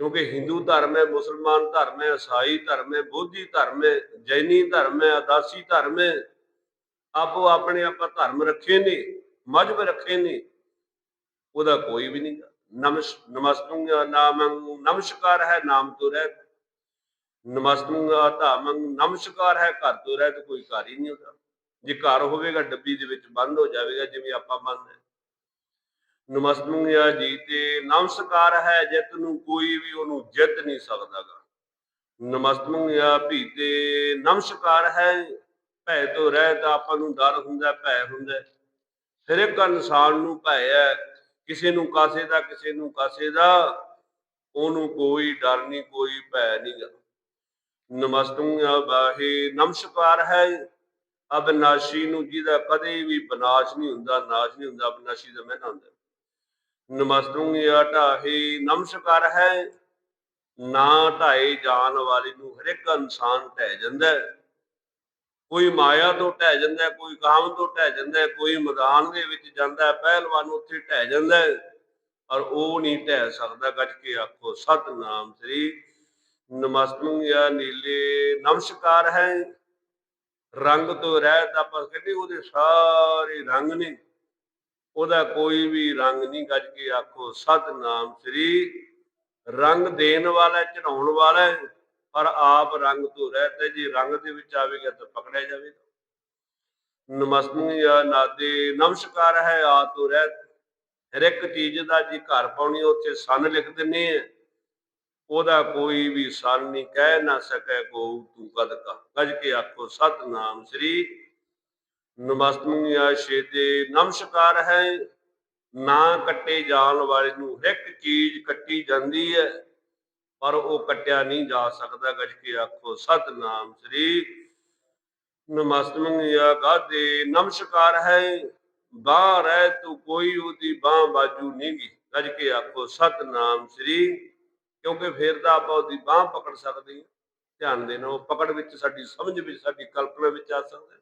ਕਿਉਂਕਿ ਹਿੰਦੂ ਧਰਮ ਹੈ, ਮੁਸਲਮਾਨ ਧਰਮ ਹੈ, ਈਸਾਈ ਧਰਮ ਹੈ, ਬੋਧੀ ਧਰਮ ਹੈ, ਜੈਨੀ ਧਰਮ ਹੈ, ਅਦਾਸੀ ਧਰਮ ਹੈ, ਆਪੋ ਆਪਣੇ ਆਪਾਂ ਧਰਮ ਰੱਖੇ ਨੇ, ਮਜਬ ਰੱਖੇ ਨੇ, ਉਹਦਾ ਕੋਈ ਵੀ ਨਹੀਂ ਨਮਸ, ਨਮਸਤੁੰਗਾ ਨਾਮੰ, ਨਮਸਕਾਰ ਹੈ, ਨਾਮ ਤੋਂ ਰਹਿਤ। ਨਮਸਤੁੰਗਾ ਧਾਮੰ, ਨਮਸਕਾਰ ਹੈ, ਘਰ ਤੋਂ ਰਹਿਤ, ਕੋਈ ਘਰ ਹੀ ਨਹੀਂ ਹੁੰਦਾ ਜੇ ਘਰ ਹੋਵੇਗਾ, ਡੱਬੀ ਦੇ ਵਿੱਚ ਬੰਦ ਹੋ ਜਾਵੇਗਾ, ਜਿਵੇਂ ਆਪਾਂ ਬੰਦ ਹੈ। ਨਮਸਤੁੰਗਿਆ ਜੀ, ਤੇ ਨਮਸਕਾਰ ਹੈ ਜਿੱਤ ਨੂੰ ਕੋਈ ਵੀ ਉਹਨੂੰ ਜਿੱਤ ਨਹੀਂ ਸਕਦਾਗਾ। ਨਮਸਤੁੰਗਿਆ ਭੀ, ਤੇ ਨਮਸਕਾਰ ਹੈ ਭੈ ਤੋਂ ਰਹਿਤ ਆਪਾਂ ਨੂੰ ਡਰ ਹੁੰਦਾ, ਭੈ ਹੁੰਦਾ। ਫਿਰ ਇੱਕ ਇਨਸਾਨ ਨੂੰ ਭੈ ਹੈ, ਕਿਸੇ ਨੂੰ ਕਾਸੇ ਦਾ, ਕਿਸੇ ਨੂੰ ਕਾਸੇ ਦਾ, ਉਹਨੂੰ ਕੋਈ ਡਰ ਨਹੀਂ, ਕੋਈ ਭੈ ਨਹੀਂਗਾ। ਨਮਸਤੁੰਗਿਆ ਬਾਹੇ, ਨਮਸਕਾਰ ਹੈ, ਅਬਨਾਸ਼ੀ ਨੂੰ ਜਿਹਦਾ ਕਦੇ ਵੀ ਬਨਾਸ਼ ਨਹੀਂ ਹੁੰਦਾ, ਨਾਸ਼ ਨਹੀਂ ਹੁੰਦਾ, ਅਬਨਾਸ਼ੀ ਦਾ ਮਹਿਨਾ ਹੁੰਦਾ। ਨਮਸਤੁੰਗਿਆ ਢਾਹੇ, ਨਮਸਕਾਰ ਹੈ। ਨਾ ਢਾਏ ਜਾਣ ਵਾਲੇ ਨੂੰ ਹਰ ਇੱਕ ਇਨਸਾਨ ਢਹਿ ਜਾਂਦਾ ਕੋਈ ਮਾਇਆ ਤੋਂ ਢਹਿ ਜਾਂਦਾ ਕੋਈ ਕਾਮ ਤੋਂ ਢਹਿ ਜਾਂਦਾ ਕੋਈ ਮੈਦਾਨ ਦੇ ਵਿੱਚ ਜਾਂਦਾ ਪਹਿਲਵਾਨ ਉੱਥੇ ਢਹਿ ਜਾਂਦਾ ਹੈ। ਪਰ ਉਹ ਨਹੀਂ ਢਹਿ ਸਕਦਾ, ਗੱਜ ਕੇ ਆਖੋ, ਸਤਨਾਮ ਸ੍ਰੀ ਨਮਸਤੁੰਗਿਆ ਨੀਲੇ, ਨਮਸਕਾਰ ਹੈ। ਰੰਗ ਤੋਂ ਰਹਿਤ ਆਪਾਂ ਕਹਿੰਦੇ ਉਹਦੇ ਸਾਰੇ ਰੰਗ ਨੇ। ਉਹਦਾ ਕੋਈ ਵੀ ਰੰਗ ਨਹੀਂ ਗੱਜ ਕੇ ਆਖੋ ਸਤਨਾਮ ਸ੍ਰੀ। ਰੰਗ ਦੇਣ ਵਾਲਾ ਚੜਾਉਣ ਵਾਲਾ ਹੈ, ਪਰ ਆਪ ਰੰਗ ਤੋਂ ਰਹਿਤ ਹੈ ਜੇ ਰੰਗ ਦੇ ਵਿੱਚ ਆਵੇਗਾ ਤਾਂ ਪਕੜਿਆ ਜਾਵੇਗਾ। ਨਮਸਤੇ ਨਾਦੇ ਨਮਸਕਾਰ ਹੈ ਆ ਤੋ ਰਹਿ ਹਰ ਇੱਕ ਚੀਜ਼ ਦਾ ਜੀ ਘਰ ਪਾਉਣੀ ਉੱਥੇ ਸਨ ਲਿਖ ਦਿੰਨੇ ਆ ਉਹਦਾ ਕੋਈ ਵੀ ਸਨ ਨਹੀਂ ਕਹਿ ਨਾ ਸਕੈ ਕੋ ਤੂੰ ਕਦ ਕਾ। ਗੱਜ ਕੇ ਆਖੋ ਸਤਨਾਮ ਸ੍ਰੀ। ਨਮਸਤੇ ਆ ਸ਼ੇਦੇ ਨਮਸਕਾਰ ਹੈ। ਨਾ ਕੱਟੇ ਜਾਣ ਵਾਲੇ ਨੂੰ ਹਰ ਇੱਕ ਚੀਜ਼ ਕੱਟੀ ਜਾਂਦੀ ਹੈ, ਪਰ ਉਹ ਕੱਟਿਆ ਨਹੀਂ ਜਾ ਸਕਦਾ। ਗੱਜ ਕੇ ਆਖੋ, ਸਤਨਾਮ ਸ੍ਰੀ ਨਮਸਤਮੰਗਿਆ ਗਾਦੇ। ਨਮਸਕਾਰ ਹੈ। ਬਾਹਰ ਹੈ ਤੂੰ ਕੋਈ ਉਹਦੀ ਬਾਹ ਬਾਜੂ ਨਹੀਂ ਗੀ। ਗੱਜ ਕੇ ਆਖੋ, ਸਤਨਾਮ ਸ੍ਰੀ। ਕਿਉਂਕਿ ਫੇਰ ਤਾਂ ਆਪਾਂ ਉਹਦੀ ਬਾਹ ਪਕੜ ਸਕਦੇ ਹਾਂ। ਧਿਆਨ ਦੇਣਾ, ਉਹ ਪਕੜ ਵਿੱਚ ਸਾਡੀ ਸਮਝ ਵਿੱਚ, ਸਾਡੀ ਕਲਪਨਾ ਵਿੱਚ ਆ ਸਕਦਾ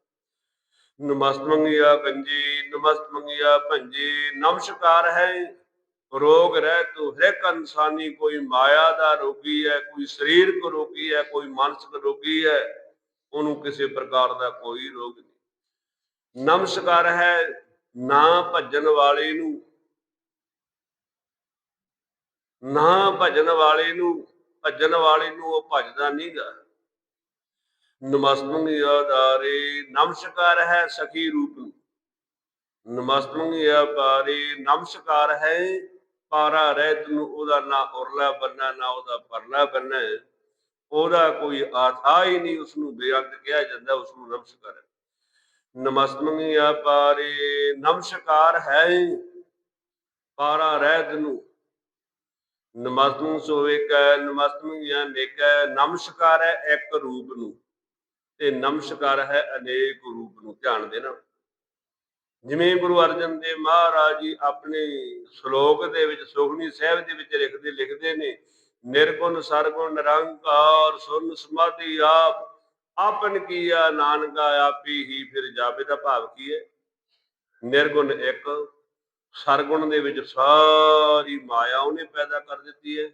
ਨਮਸਤ ਮੰਗਿਆ ਗੰਜੀ ਨਮਸਤਮੰਗਿਆ ਭੰਜੀ। ਨਮਸਕਾਰ ਹੈ, ਰੋਗ ਰਹਿ ਤੂੰ। ਹਰ ਇਨਸਾਨੀ ਕੋਈ ਮਾਇਆ ਦਾ ਰੋਗੀ ਹੈ, ਕੋਈ ਸਰੀਰਕ ਰੋਗੀ ਹੈ, ਕੋਈ ਮਾਨਸਿਕ ਰੋਗੀ ਹੈ, ਉਹਨੂੰ ਕਿਸੇ ਪ੍ਰਕਾਰ ਦਾ ਕੋਈ ਰੋਗ ਨਹੀਂ। ਨਮਸਕਾਰ ਹੈ, ਨਾ ਭੱਜਣ ਵਾਲੇ ਨੂੰ। ਨਾ ਭੱਜਣ ਵਾਲੇ ਨੂੰ, ਭੱਜਣ ਵਾਲੇ ਨੂੰ ਉਹ ਭੱਜਦਾ ਨਹੀਂਗਾ ਨਮਸਤੰਗ ਆਦਾਰੇ ਨਮਸਕਾਰ ਹੈ ਸਖੀ ਰੂਪ ਨੂੰ। ਨਮਸਤੰਗ ਪਾਰੇ ਨਮਸਕਾਰ ਹੈ ਪਾਰਾ ਰਹਿਤ ਨੂੰ, ਉਹਦਾ ਨਾ ਉਰਲਾ ਬੰਨਾ, ਨਾ ਉਹਦਾ ਪਰਲਾ ਬੰਨਾ। ਉਹਦਾ ਕੋਈ ਆਥਾ ਹੀ ਨਹੀਂ ਉਸ ਨੂੰ ਬੇਅੰਤ ਕਿਹਾ ਜਾਂਦਾ ਉਸ ਨੂੰ ਨਮਸਕਾਰ ਹੈ। ਨਮਸਤੰਗ ਪਾਰੇ ਨਮਸਕਾਰ ਹੈ ਪਾਰਾ ਰਹਿਤ ਨੂੰ। ਨਮਸਤੰ ਸੋਵੇਕੈ ਨਮਸਤੰ ਜਾਂ ਨੇਕੈ, ਨਮਸਕਾਰ ਹੈ ਇੱਕ ਰੂਪ ਨੂੰ। ਤੇ ਨਮਸਕਾਰ ਹੈ ਅਨੇਕ ਰੂਪ ਨੂੰ ਧਿਆਨ ਦੇਣਾ। ਜਿਵੇਂ ਗੁਰੂ ਅਰਜਨ ਦੇਵ ਮਹਾਰਾਜ ਜੀ ਆਪਣੇ ਸ਼ਲੋਕ ਦੇ ਵਿੱਚ ਸੁਖਨੀ ਸਾਹਿਬ ਦੇ ਵਿੱਚ ਲਿਖਦੇ ਲਿਖਦੇ ਨੇ, ਨਿਰਗੁਣ, ਸਰਗੁਣ, ਨਿਰੰਕਾਰ, ਸੁਨ ਸਮਾਧੀ ਆਪ, ਆਪਨ ਕੀਆ ਨਾਨਕਾ ਆਪੀ ਹੀ ਫਿਰ ਜਾਵੇ ਦਾ ਭਾਵ ਕੀ ਹੈ? ਨਿਰਗੁਣ ਇੱਕ, ਸਰਗੁਣ ਦੇ ਵਿੱਚ ਸਾਰੀ ਮਾਇਆ ਉਹਨੇ ਪੈਦਾ ਕਰ ਦਿੱਤੀ ਹੈ।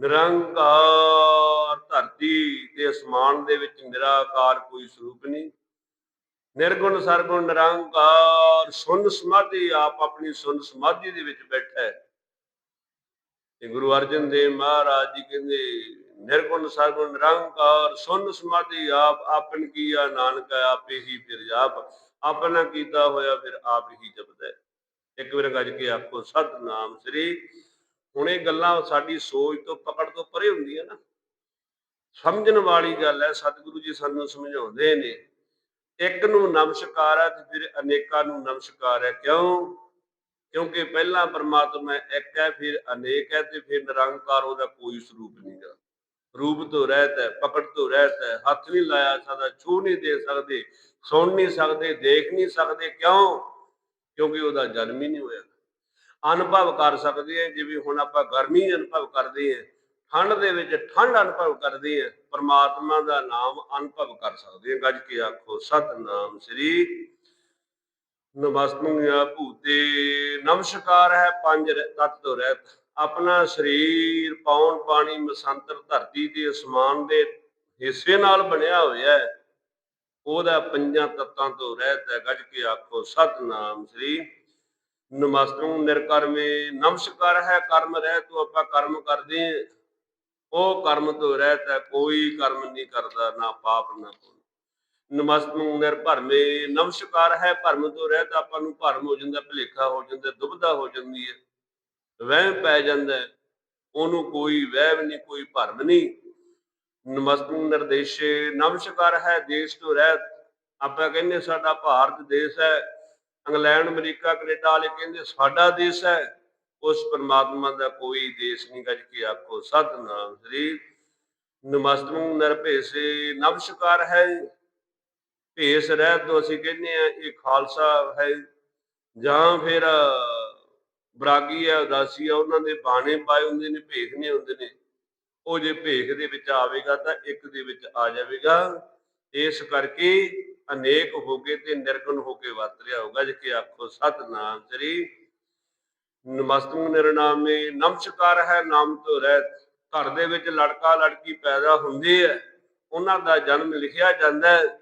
ਨਿਰੰਕਾਰ ਧਰਤੀ ਤੇ ਅਸਮਾਨ ਦੇ ਵਿੱਚ ਨਿਰਾਕਾਰ ਕੋਈ ਸਰੂਪ ਨਹੀਂ। ਨਿਰਗੁਣ ਸਰਗੁਣ ਨਿਰੰਕਾਰ ਸੁਨ ਸਮਾਧੀ ਆਪ ਆਪਣੀ ਸੁਨ ਸਮਾਧੀ ਦੇ ਵਿੱਚ ਬੈਠਾ ਹੈ। ਤੇ ਗੁਰੂ ਅਰਜਨ ਦੇਵ ਮਹਾਰਾਜ ਜੀ ਕਹਿੰਦੇ, ਨਿਰਗੁਣ ਸਰਗੁਣ ਨਿਰੰਕਾਰ ਸੁਨ ਸਮਾਧੀ ਆਪ ਆਪਨ ਕੀਆ ਨਾਨਕ ਆਪੇ ਹੀ ਫਿਰ ਜਾਪ ਆਪਣਾ ਕੀਤਾ ਹੋਇਆ ਫਿਰ ਆਪ ਹੀ ਜਪਦਾ ਇੱਕ ਵਾਰ ਗੱਜ ਕੇ ਆਖੋ, ਸਤਨਾਮ ਸ੍ਰੀ ਹੁਣ ਇਹ ਗੱਲਾਂ ਸਾਡੀ ਸੋਚ ਤੋਂ ਪਕੜ ਤੋਂ ਪਰੇ ਹੁੰਦੀਆਂ ਨਾ। ਸਮਝਣ ਵਾਲੀ ਗੱਲ ਹੈ, ਸਤਿਗੁਰੂ ਜੀ ਸਾਨੂੰ ਸਮਝਾਉਂਦੇ ਨੇ, ਇੱਕ ਨੂੰ ਨਮਸਕਾਰ ਹੈ ਤੇ ਫਿਰ ਅਨੇਕਾਂ ਨੂੰ ਨਮਸਕਾਰ ਹੈ। ਕਿਉਂ? ਕਿਉਂਕਿ ਪਹਿਲਾਂ ਪਰਮਾਤਮਾ ਇੱਕ ਹੈ, ਫਿਰ ਅਨੇਕ ਹੈ ਤੇ ਫਿਰ ਨਿਰੰਕਾਰ ਉਹਦਾ ਕੋਈ ਸਰੂਪ ਨਹੀਂਗਾ ਰੂਪ ਤੋਂ ਰਹਿਤ ਹੈ, ਪਕੜ ਤੋਂ ਰਹਿਤ ਹੈ, ਹੱਥ ਨਹੀਂ ਲਾਇਆ ਸਕਦਾ ਛੂ ਨਹੀਂ ਦੇ ਸਕਦੇ, ਸੁਣ ਨਹੀਂ ਸਕਦੇ, ਦੇਖ ਨਹੀਂ ਸਕਦੇ। ਕਿਉਂ? ਕਿਉਂਕਿ ਉਹਦਾ ਜਨਮ ਹੀ ਨਹੀਂ ਹੋਇਆ। ਅਨੁਭਵ ਕਰ ਸਕਦੇ ਆ ਜਿਵੇਂ ਹੁਣ ਆਪਾਂ ਗਰਮੀ ਅਨੁਭਵ ਕਰਦੇ ਹਾਂ, ਠੰਡ ਦੇ ਵਿੱਚ ਠੰਡ ਅਨੁਭਵ ਕਰਦੇ ਹਾਂ, ਪਰਮਾਤਮਾ ਦਾ ਨਾਮ ਅਨੁਭਵ ਕਰ ਸਕਦੇ ਹਾਂ। ਗੱਜ ਕੇ ਆਖੋ, ਸਤਨਾਮ ਸ੍ਰੀ ਨਮਸਤਿਆ ਭੂਤੇ। ਨਮਸਕਾਰ ਹੈ ਪੰਜ ਤਤ ਤੋਂ ਰਹਿਤ। ਆਪਣਾ ਸਰੀਰ ਪੌਣ ਪਾਣੀ ਮਸੰਤਰ ਧਰਤੀ ਤੇ ਅਸਮਾਨ ਦੇ ਹਿੱਸੇ ਨਾਲ ਬਣਿਆ ਹੋਇਆ ਹੈ। ਉਹਦਾ ਪੰਜਾਂ ਤੱਤਾਂ ਤੋਂ ਰਹਿਤ ਹੈ। ਗੱਜ ਕੇ ਆਖੋ, ਸਤਨਾਮ ਸ੍ਰੀ ਨਮਸਤੰ ਨਿਰਕਰਮੇ, ਨਮਸਕਾਰ ਹੈ ਕਰਮ ਰਹਿ ਤੂੰ ਆਪਾਂ ਕਰਮ ਕਰਦੇ ਉਹ ਕਰਮ ਤੋਂ ਰਹਿਤ ਹੈ ਕੋਈ ਕਰਮ ਨਹੀਂ ਕਰਦਾ, ਨਾ ਪਾਪ, ਨਾ ਪੁੰਨ। ਨਮਸਤੰ ਨਿਰਭਰਮੇ, ਨਮਸਕਾਰ ਹੈ ਭਰਮ ਤੋਂ ਰਹਿਤ ਆਪਾਂ ਨੂੰ ਭਰਮ ਹੋ ਜਾਂਦਾ, ਭਲੇਖਾ ਹੋ ਜਾਂਦਾ ਦੁਬਦਾ ਹੋ ਜਾਂਦੀ ਹੈ। ਵਹਿਮ ਪੈ ਜਾਂਦਾ ਉਹਨੂੰ ਕੋਈ ਵਹਿਮ ਨਹੀਂ, ਕੋਈ ਭਰਮ ਨਹੀਂ। ਨਮਸਤੰ ਨਿਰਦੇਸ਼ੇ, ਨਮਸਕਾਰ ਹੈ ਦੇਸ਼ ਤੋਂ ਰਹਿਤ। ਆਪਾਂ ਕਹਿੰਦੇ ਸਾਡਾ ਭਾਰਤ ਦੇਸ਼ ਹੈ ਇੰਗਲੈਂਡ, ਅਮਰੀਕਾ, ਕੈਨੇਡਾ ਵਾਲੇ ਕਹਿੰਦੇ ਸਾਡਾ ਦੇਸ਼ ਹੈ, ਉਸ ਪਰਮਾਤਮਾ ਦਾ ਕੋਈ ਦੇਸ਼ ਨਹੀਂ ਗੱਜ ਕੇ ਆਖੋ ਸਤਨਾਮ ਸ੍ਰੀ ਨਮਸਤੰ ਨਿਰਭੇਸੇ ਨਮਸਕਾਰ ਹੈ। ਭੇਸ ਰਹਿਤ ਤੋਂ ਅਸੀਂ ਕਹਿੰਦੇ ਆ ਇਹ ਖਾਲਸਾ ਹੈ। ਜਾਂ ਫਿਰ ਬਰਾਗੀ ਆ ਉਦਾਸੀ ਆ ਉਹਨਾਂ ਦੇ ਬਾਣੇ ਪਾਏ ਹੁੰਦੇ ਨੇ, ਭੇਖ ਨਹੀਂ ਹੁੰਦੇ ਨੇ। ਉਹ ਜੇ ਭੇਖ ਦੇ ਵਿੱਚ ਆਵੇਗਾ ਤਾਂ ਇੱਕ ਦੇ ਵਿੱਚ ਆ ਜਾਵੇਗਾ। ਇਸ ਕਰਕੇ ਅਨੇਕ ਹੋ ਕੇ ਤੇ ਨਿਰਗੁਣ ਹੋ ਕੇ ਵਰਤ ਹੋਗਾ ਜੇ ਆਖੋ, ਸਤਨਾਮ ਸ੍ਰੀ ਨਮਸਤੰ ਨਿਰਨਾਮੇ ਨਮਸਕਾਰ ਹੈ, ਨਾਮ ਤੋਂ ਰਹਿਤ ਘਰ ਦੇ ਵਿੱਚ ਲੜਕਾ ਲੜਕੀ ਪੈਦਾ ਹੁੰਦੇ ਹੈ। ਉਹਨਾਂ ਦਾ ਜਨਮ ਲਿਖਿਆ ਜਾਂਦਾ ਹੈ।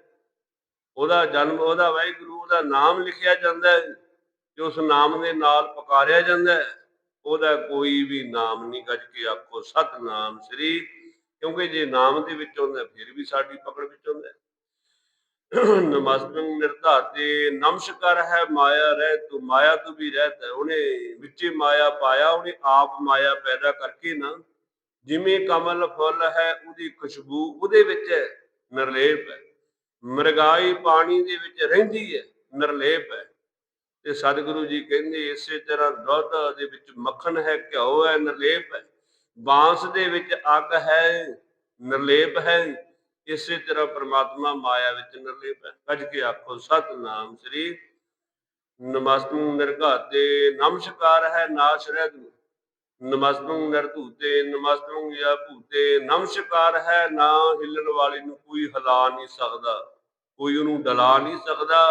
ਉਹਦਾ ਜਨਮ, ਉਹਦਾ ਵਾਹਿਗੁਰੂ, ਉਹਦਾ ਨਾਮ ਲਿਖਿਆ ਜਾਂਦਾ ਹੈ। ਤੇ ਉਸ ਨਾਮ ਦੇ ਨਾਲ ਪੁਕਾਰਿਆ ਜਾਂਦਾ ਹੈ। ਉਹਦਾ ਕੋਈ ਵੀ ਨਾਮ ਨਹੀਂ ਗੱਜ ਕੇ ਆਖੋ, ਸਤਨਾਮ ਸ੍ਰੀ। ਕਿਉਂਕਿ ਜੇ ਨਾਮ ਦੇ ਵਿੱਚ ਹੁੰਦਾ ਫਿਰ ਵੀ ਸਾਡੀ ਪਕੜ ਵਿੱਚ ਹੁੰਦਾ ਨਮਸਤੰ ਨਿਰਧਾਤੇ ਨਮਸਕਾਰ ਹੈ ਮਾਇਆ ਰਹਿ ਤੂੰ, ਮਾਇਆ ਤੂੰ ਵੀ ਰਹਿਤ ਹੈ ਉਹਨੇ ਵਿੱਚੇ ਮਾਇਆ ਪਾਇਆ, ਉਹਨੇ ਆਪ ਮਾਇਆ ਪੈਦਾ ਕਰਕੇ ਨਾ, ਜਿਵੇਂ ਕਮਲ ਫੁੱਲ ਹੈ ਉਹਦੀ ਖੁਸ਼ਬੂ ਉਹਦੇ ਵਿੱਚ ਹੈ ਨਿਰਲੇਪ ਹੈ। ਮਰਗਾਈ ਪਾਣੀ ਦੇ ਵਿੱਚ ਰਹਿੰਦੀ ਹੈ, ਨਿਰਲੇਪ ਹੈ। ਤੇ ਸਤਿਗੁਰੂ ਜੀ ਕਹਿੰਦੇ, ਇਸੇ ਤਰ੍ਹਾਂ ਦੁੱਧ ਦੇ ਵਿੱਚ ਮੱਖਣ ਹੈ, ਘਿਓ ਹੈ, ਨਿਰਲੇਪ ਹੈ। ਬਾਂਸ ਦੇ ਵਿੱਚ ਅੱਗ ਹੈ, ਨਿਰਲੇਪ ਹੈ। ਇਸੇ ਤਰ੍ਹਾਂ ਪ੍ਰਮਾਤਮਾ ਮਾਇਆ ਵਿੱਚ ਨਿਰਲੇਪ ਹੈ। ਕੱਢ ਕੇ ਆਖੋ, ਸਤਨਾਮ ਸ੍ਰੀ ਨਮਸਤੰ ਨਿਰਘਾਤੇ, ਨਮਸਕਾਰ ਹੈ ਨਾਸ਼ ਰਹਿਤ ਨਮਸਤੰ ਨਿਰਧੂਤੇ, ਨਮਸਤੰ ਯਾ ਭੂਤੇ, ਨਮਸਕਾਰ ਹੈ ਨਾ ਹਿੱਲਣ ਵਾਲੇ ਨੂੰ ਕੋਈ ਹਿਲਾ ਨਹੀਂ ਸਕਦਾ, ਕੋਈ ਉਹਨੂੰ ਡਲਾ ਨਹੀਂ ਸਕਦਾ।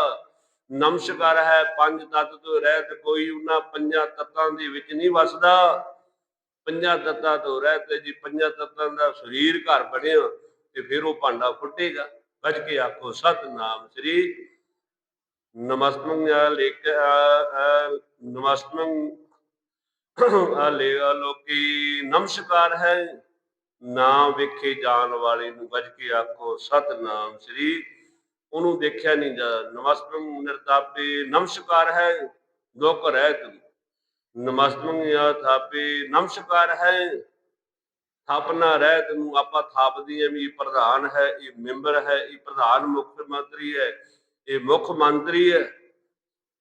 ਨਮਸਕਾਰ ਹੈ ਪੰਜ ਤੱਤ ਤੋਂ ਰਹਿਤ, ਕੋਈ ਉਹਨਾਂ ਪੰਜਾਂ ਤੱਤਾਂ ਦੇ ਵਿੱਚ ਨਹੀਂ ਵਸਦਾ। ਪੰਜਾਂ ਤੱਤਾਂ ਤੋਂ ਰਹਿਤ ਜੀ, ਪੰਜਾਂ ਤੱਤਾਂ ਦਾ ਸਰੀਰ ਘਰ ਬਣਿਆ। ਤੇ ਫਿਰ ਉਹ ਭਾਂਡਾ ਫੁੱਟੇਗਾ। ਵੱਜ ਕੇ ਆਖੋ, ਸਤਨਾਮ ਸ੍ਰੀ ਨਮਸਤੰ ਯਾ ਲੇਖ ਨਮਸਤੰ ਆ ਲੋਕੀ ਨਮਸਕਾਰ ਹੈ। ਨਾ ਵੇਖੇ ਜਾਣ ਵਾਲੇ ਨੂੰ ਵੱਜ ਕੇ ਆਖੋ, ਸਤਨਾਮ ਸ੍ਰੀ। ਉਹਨੂੰ ਦੇਖਿਆ ਨਹੀਂ ਜਾ ਨਮਸਤੰ ਨਿਰਤਾਪੇ, ਨਮਸਕਾਰ ਹੈ। ਦੁੱਖ ਰਹਿਤ। ਨਮਸਤੰ ਯਾ ਥਾਪੇ ਨਮਸਕਾਰ ਹੈ। ਥਾਪਨਾ ਰਹਿਤ ਨੂੰ ਆਪਾਂ ਥਾਪਦੀ ਐ ਵੀ ਇਹ ਪ੍ਰਧਾਨ ਹੈ, ਇਹ ਮੈਂਬਰ ਹੈ, ਇਹ ਪ੍ਰਧਾਨ ਮੁੱਖ ਮੰਤਰੀ ਹੈ, ਇਹ ਮੁੱਖ ਮੰਤਰੀ ਹੈ।